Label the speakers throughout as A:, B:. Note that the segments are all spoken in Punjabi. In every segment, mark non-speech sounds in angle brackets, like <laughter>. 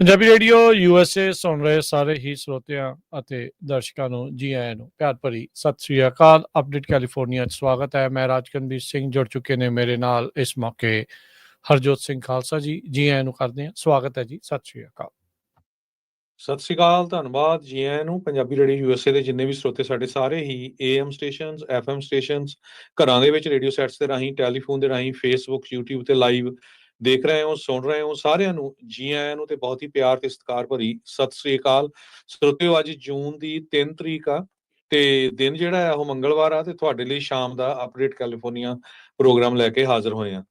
A: ਪੰਜਾਬੀ ਰੇਡੀਓ ਯੂਐਸਏ ਸੁਣ ਰਹੇ ਸਾਰੇ ਹੀ ਸਰੋਤਿਆਂ ਅਤੇ ਦਰਸ਼ਕਾਂ ਨੂੰ, ਜੀ ਆਇਆਂ ਨੂੰ ਪਿਆਰ ਭਰੀ ਸਤਿ ਸ੍ਰੀ ਅਕਾਲ। ਅਪਡੇਟ ਕੈਲੀਫੋਰਨੀਆ 'ਚ ਸਵਾਗਤ ਹੈ। ਮੈਂ ਰਾਜਕਨਵੀਰ ਸਿੰਘ ਜੁੜ ਚੁੱਕੇ ਨੇ ਮੇਰੇ ਨਾਲ ਇਸ ਮੌਕੇ ਹਰਜੋਤ ਸਿੰਘ ਖਾਲਸਾ ਜੀ। ਜੀ ਆਇਆਂ ਨੂੰ ਕਰਦੇ ਹਾਂ ਸਵਾਗਤ ਹੈ ਜੀ। ਸਤਿ ਸ੍ਰੀ ਅਕਾਲ।
B: ਸਤਿ ਸ਼੍ਰੀ ਅਕਾਲ, ਧੰਨਵਾਦ। ਜੀ ਆਇਆਂ ਨੂੰ, ਪੰਜਾਬੀ ਰੇਡੀਓ ਯੂਐਸਏ ਦੇ ਜਿੰਨੇ ਵੀ ਸਰੋਤੇ ਸਾਡੇ ਸਾਰੇ ਹੀ ਏਐਮ ਸਟੇਸ਼ਨਸ ਐਫਐਮ ਸਟੇਸ਼ਨਸ, ਘਰਾਂ ਦੇ ਵਿੱਚ ਰੇਡੀਓ ਸੈਟਸ ਦੇ ਰਾਹੀਂ, ਟੈਲੀਫੋਨ ਦੇ ਰਾਹੀਂ, ਫੇਸਬੁੱਕ YouTube ਤੇ ਲਾਈਵ ਦੇਖ ਰਹੇ ਹੋ, ਸੁਣ ਰਹੇ ਹੋ ਸਾਰਿਆਂ ਨੂੰ, ਜੀ ਆਇਆਂ ਨੂੰ ਤੇ ਬਹੁਤ ਹੀ ਪਿਆਰ ਤੇ ਸਤਿਕਾਰ ਭਰੀ ਸਤਿ ਸ੍ਰੀ ਅਕਾਲ। ਸਰੋਤਿਓ ਅੱਜ ਜੂਨ ਦੀ 3 ਤਰੀਕ ਆ ਤੇ ਦਿਨ ਜਿਹੜਾ ਹੈ ਉਹ ਮੰਗਲਵਾਰ ਆ ਤੇ ਤੁਹਾਡੇ ਲਈ ਸ਼ਾਮ ਦਾ ਅਪਡੇਟ ਕੈਲੀਫੋਰਨੀਆ ਪ੍ਰੋਗਰਾਮ ਲੈ ਕੇ ਹਾਜ਼ਰ ਹੋਏ ਆ।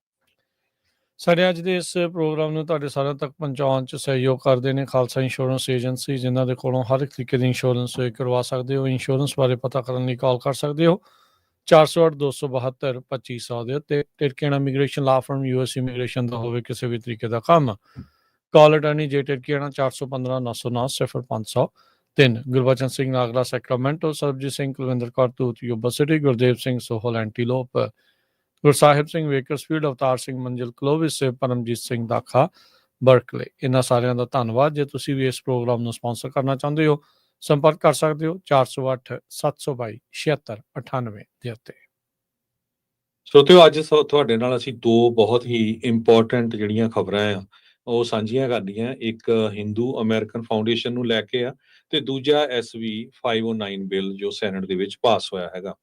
A: ਸਾਡੇ ਅੱਜ ਦੇ ਇਸ ਪ੍ਰੋਗਰਾਮ ਨੂੰ ਤੁਹਾਡੇ ਸਾਰਿਆਂ ਤੱਕ ਪਹੁੰਚਾਉਣ 'ਚ ਸਹਿਯੋਗ ਕਰਦੇ ਨੇ ਖਾਲਸਾ ਇੰਸ਼ੋਰੈਂਸ ਏਜੰਸੀ, ਜਿਨ੍ਹਾਂ ਦੇ ਕੋਲੋਂ ਹਰ ਇੱਕ ਤਰੀਕੇ ਦੀ ਇੰਸ਼ੋਰੈਂਸ ਕਰਵਾ ਸਕਦੇ ਹੋ। ਇੰਸ਼ੋਰੈਂਸ ਬਾਰੇ ਪਤਾ ਕਰਨ ਲਈ ਕਾਲ ਕਰ ਸਕਦੇ ਹੋ। 408272 ਦੇ ਉੱਤੇ। Tirkiana immigration law firm US immigration ਦਾ ਹੋਵੇ, ਕਿਸੇ ਵੀ ਤਰੀਕੇ ਦਾ ਕੰਮ। ਕਾਲ ਅਟਾਰਨੀ ਜੇ ਟਿਰਕੀਆਣਾ 4159 909 0500 ਤਿੰਨ, Gurbachan Singh Nagra Sacramento Sarabjit Singh, Kulwinder Kaur Toot Yuba City, Gurdev Singh, Sohal Antelope Gursahib Singh Bakersfield Avtar Singh, Manzil Clovis, Paramjit Singh Dakha Berkeley ਇਹਨਾਂ ਸਾਰਿਆਂ ਦਾ ਧੰਨਵਾਦ। ਜੇ ਤੁਸੀਂ ਵੀ ਇਸ ਪ੍ਰੋਗਰਾਮ ਨੂੰ ਸਪਾਂਸਰ ਕਰਨਾ ਚਾਹੁੰਦੇ ਹੋ ਸੰਪਰਕ ਕਰ ਸਕਦੇ ਹੋ 408 722 7698 ਦੇ ਉੱਤੇ।
B: ਸਰੋਤਿਓ ਅੱਜ ਸ- ਤੁਹਾਡੇ ਨਾਲ ਅਸੀਂ ਦੋ ਬਹੁਤ ਹੀ ਇੰਪੋਰਟੈਂਟ ਜਿਹੜੀਆਂ ਖਬਰਾਂ ਆ, ਉਹ ਸਾਂਝੀਆਂ ਕਰਨੀਆਂ। ਇੱਕ ਹਿੰਦੂ ਅਮਰੀਕਨ ਫਾਊਂਡੇਸ਼ਨ ਨੂੰ ਲੈ ਕੇ ਆ ਤੇ ਦੂਜਾ ਐਸਵੀ 509 ਬਿੱਲ ਜੋ ਸੈਨੇਟ ਦੇ ਵਿੱਚ ਪਾਸ ਹੋਇਆ ਹੈਗਾ।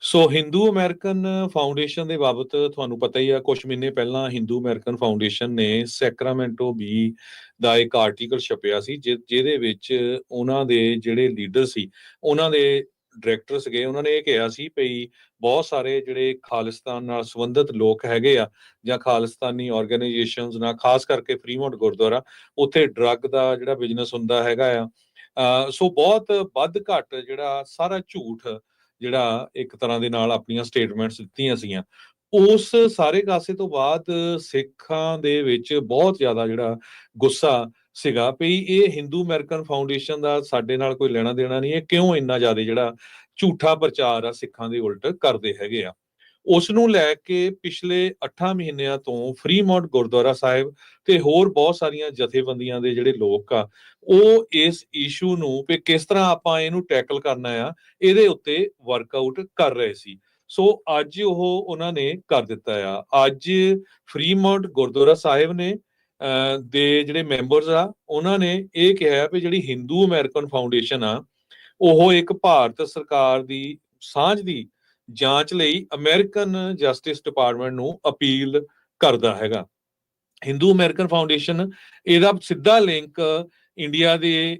B: ਸੋ ਹਿੰਦੂ ਅਮਰੀਕਨ ਫਾਊਂਡੇਸ਼ਨ ਦੇ ਬਾਬਤ ਤੁਹਾਨੂੰ ਪਤਾ ਹੀ ਆ ਕੁਝ ਮਹੀਨੇ ਪਹਿਲਾਂ ਹਿੰਦੂ ਅਮਰੀਕਨ ਫਾਊਂਡੇਸ਼ਨ ਨੇ ਸੈਕਰਾਮੈਂਟੋ ਬੀ ਦਾ ਇੱਕ ਆਰਟੀਕਲ ਛਪਿਆ ਸੀ, ਜਿ- ਜਿਹਦੇ ਵਿੱਚ ਉਹਨਾਂ ਦੇ ਜਿਹੜੇ ਲੀਡਰ ਸੀ, ਉਹਨਾਂ ਦੇ ਡਾਇਰੈਕਟਰ ਸੀਗੇ ਉਹਨਾਂ ਨੇ ਇਹ ਕਿਹਾ ਸੀ ਭਈ ਬਹੁਤ ਸਾਰੇ ਜਿਹੜੇ ਖਾਲਿਸਤਾਨ ਨਾਲ ਸੰਬੰਧਿਤ ਲੋਕ ਹੈਗੇ ਆ, ਜਾਂ ਖਾਲਿਸਤਾਨੀ ਆਰਗੇਨਾਈਜੇਸ਼ਨਸ ਨਾਲ, ਖਾਸ ਕਰਕੇ ਫਰੀਮੌਂਟ ਗੁਰਦੁਆਰਾ, ਉੱਥੇ ਡਰੱਗ ਦਾ ਜਿਹੜਾ ਬਿਜ਼ਨਸ ਹੁੰਦਾ ਹੈਗਾ ਆ ਸੋ ਬਹੁਤ ਵੱਧ ਘੱਟ ਜਿਹੜਾ ਸਾਰਾ ਝੂਠ ਜਿਹੜਾ ਇੱਕ ਤਰ੍ਹਾਂ ਦੇ ਨਾਲ ਆਪਣੀਆਂ ਸਟੇਟਮੈਂਟਸ ਦਿੱਤੀਆਂ ਸੀਗੀਆਂ। ਉਸ ਸਾਰੇ ਕਾਸੇ ਤੋਂ ਬਾਅਦ ਸਿੱਖਾਂ ਦੇ ਵਿੱਚ ਬਹੁਤ ਜ਼ਿਆਦਾ ਜਿਹੜਾ ਗੁੱਸਾ ਸੀਗਾ ਵੀ ਇਹ ਹਿੰਦੂ ਅਮਰੀਕਨ ਫਾਊਂਡੇਸ਼ਨ ਦਾ ਸਾਡੇ ਨਾਲ ਕੋਈ ਲੈਣਾ ਦੇਣਾ ਨਹੀਂ ਹੈ, ਕਿਉਂ ਇੰਨਾ ਜ਼ਿਆਦਾ ਜਿਹੜਾ ਝੂਠਾ ਪ੍ਰਚਾਰ ਆ ਸਿੱਖਾਂ ਦੇ ਉਲਟ ਕਰਦੇ ਹੈਗੇ ਆ? ਉਸ ਨੂੰ ਲੈ ਕੇ ਪਿਛਲੇ 8 ਮਹੀਨਿਆਂ ਤੋਂ ਫਰੀਮੌਂਟ ਗੁਰਦੁਆਰਾ ਸਾਹਿਬ ਤੇ ਹੋਰ ਬਹੁਤ ਸਾਰੀਆਂ ਜਥੇਬੰਦੀਆਂ ਦੇ ਜਿਹੜੇ ਲੋਕ ਆ, ਉਹ ਇਸ ਇਸ਼ੂ ਨੂੰ ਵੀ ਕਿਸ ਤਰ੍ਹਾਂ ਆਪਾਂ ਇਹਨੂੰ ਟੈਕਲ ਕਰਨਾ ਆ, ਇਹਦੇ ਉੱਤੇ ਵਰਕਆਊਟ ਕਰ ਰਹੇ ਸੀ। ਸੋ ਅੱਜ ਉਹ ਉਹਨਾਂ ਨੇ ਕਰ ਦਿੱਤਾ ਆ। ਅੱਜ ਫਰੀਮੌਂਟ ਗੁਰਦੁਆਰਾ ਸਾਹਿਬ ਨੇ ਦੇ ਜਿਹੜੇ ਮੈਂਬਰਸ ਆ, ਉਹਨਾਂ ਨੇ ਇਹ ਕਿਹਾ ਵੀ ਜਿਹੜੀ ਹਿੰਦੂ ਅਮਰੀਕਨ ਫਾਊਂਡੇਸ਼ਨ ਆ, ਉਹ ਇੱਕ ਭਾਰਤ ਸਰਕਾਰ ਦੀ ਸਾਂਝ ਦੀ ਜਾਂਚ ਲਈ ਅਮਰੀਕਨ ਜਸਟਿਸ ਡਿਪਾਰਟਮੈਂਟ ਨੂੰ ਅਪੀਲ ਕਰਦਾ ਹੈਗਾ। ਹਿੰਦੂ ਅਮਰੀਕਨ ਫਾਊਂਡੇਸ਼ਨ ਇਹਦਾ ਸਿੱਧਾ ਲਿੰਕ ਇੰਡੀਆ ਦੇ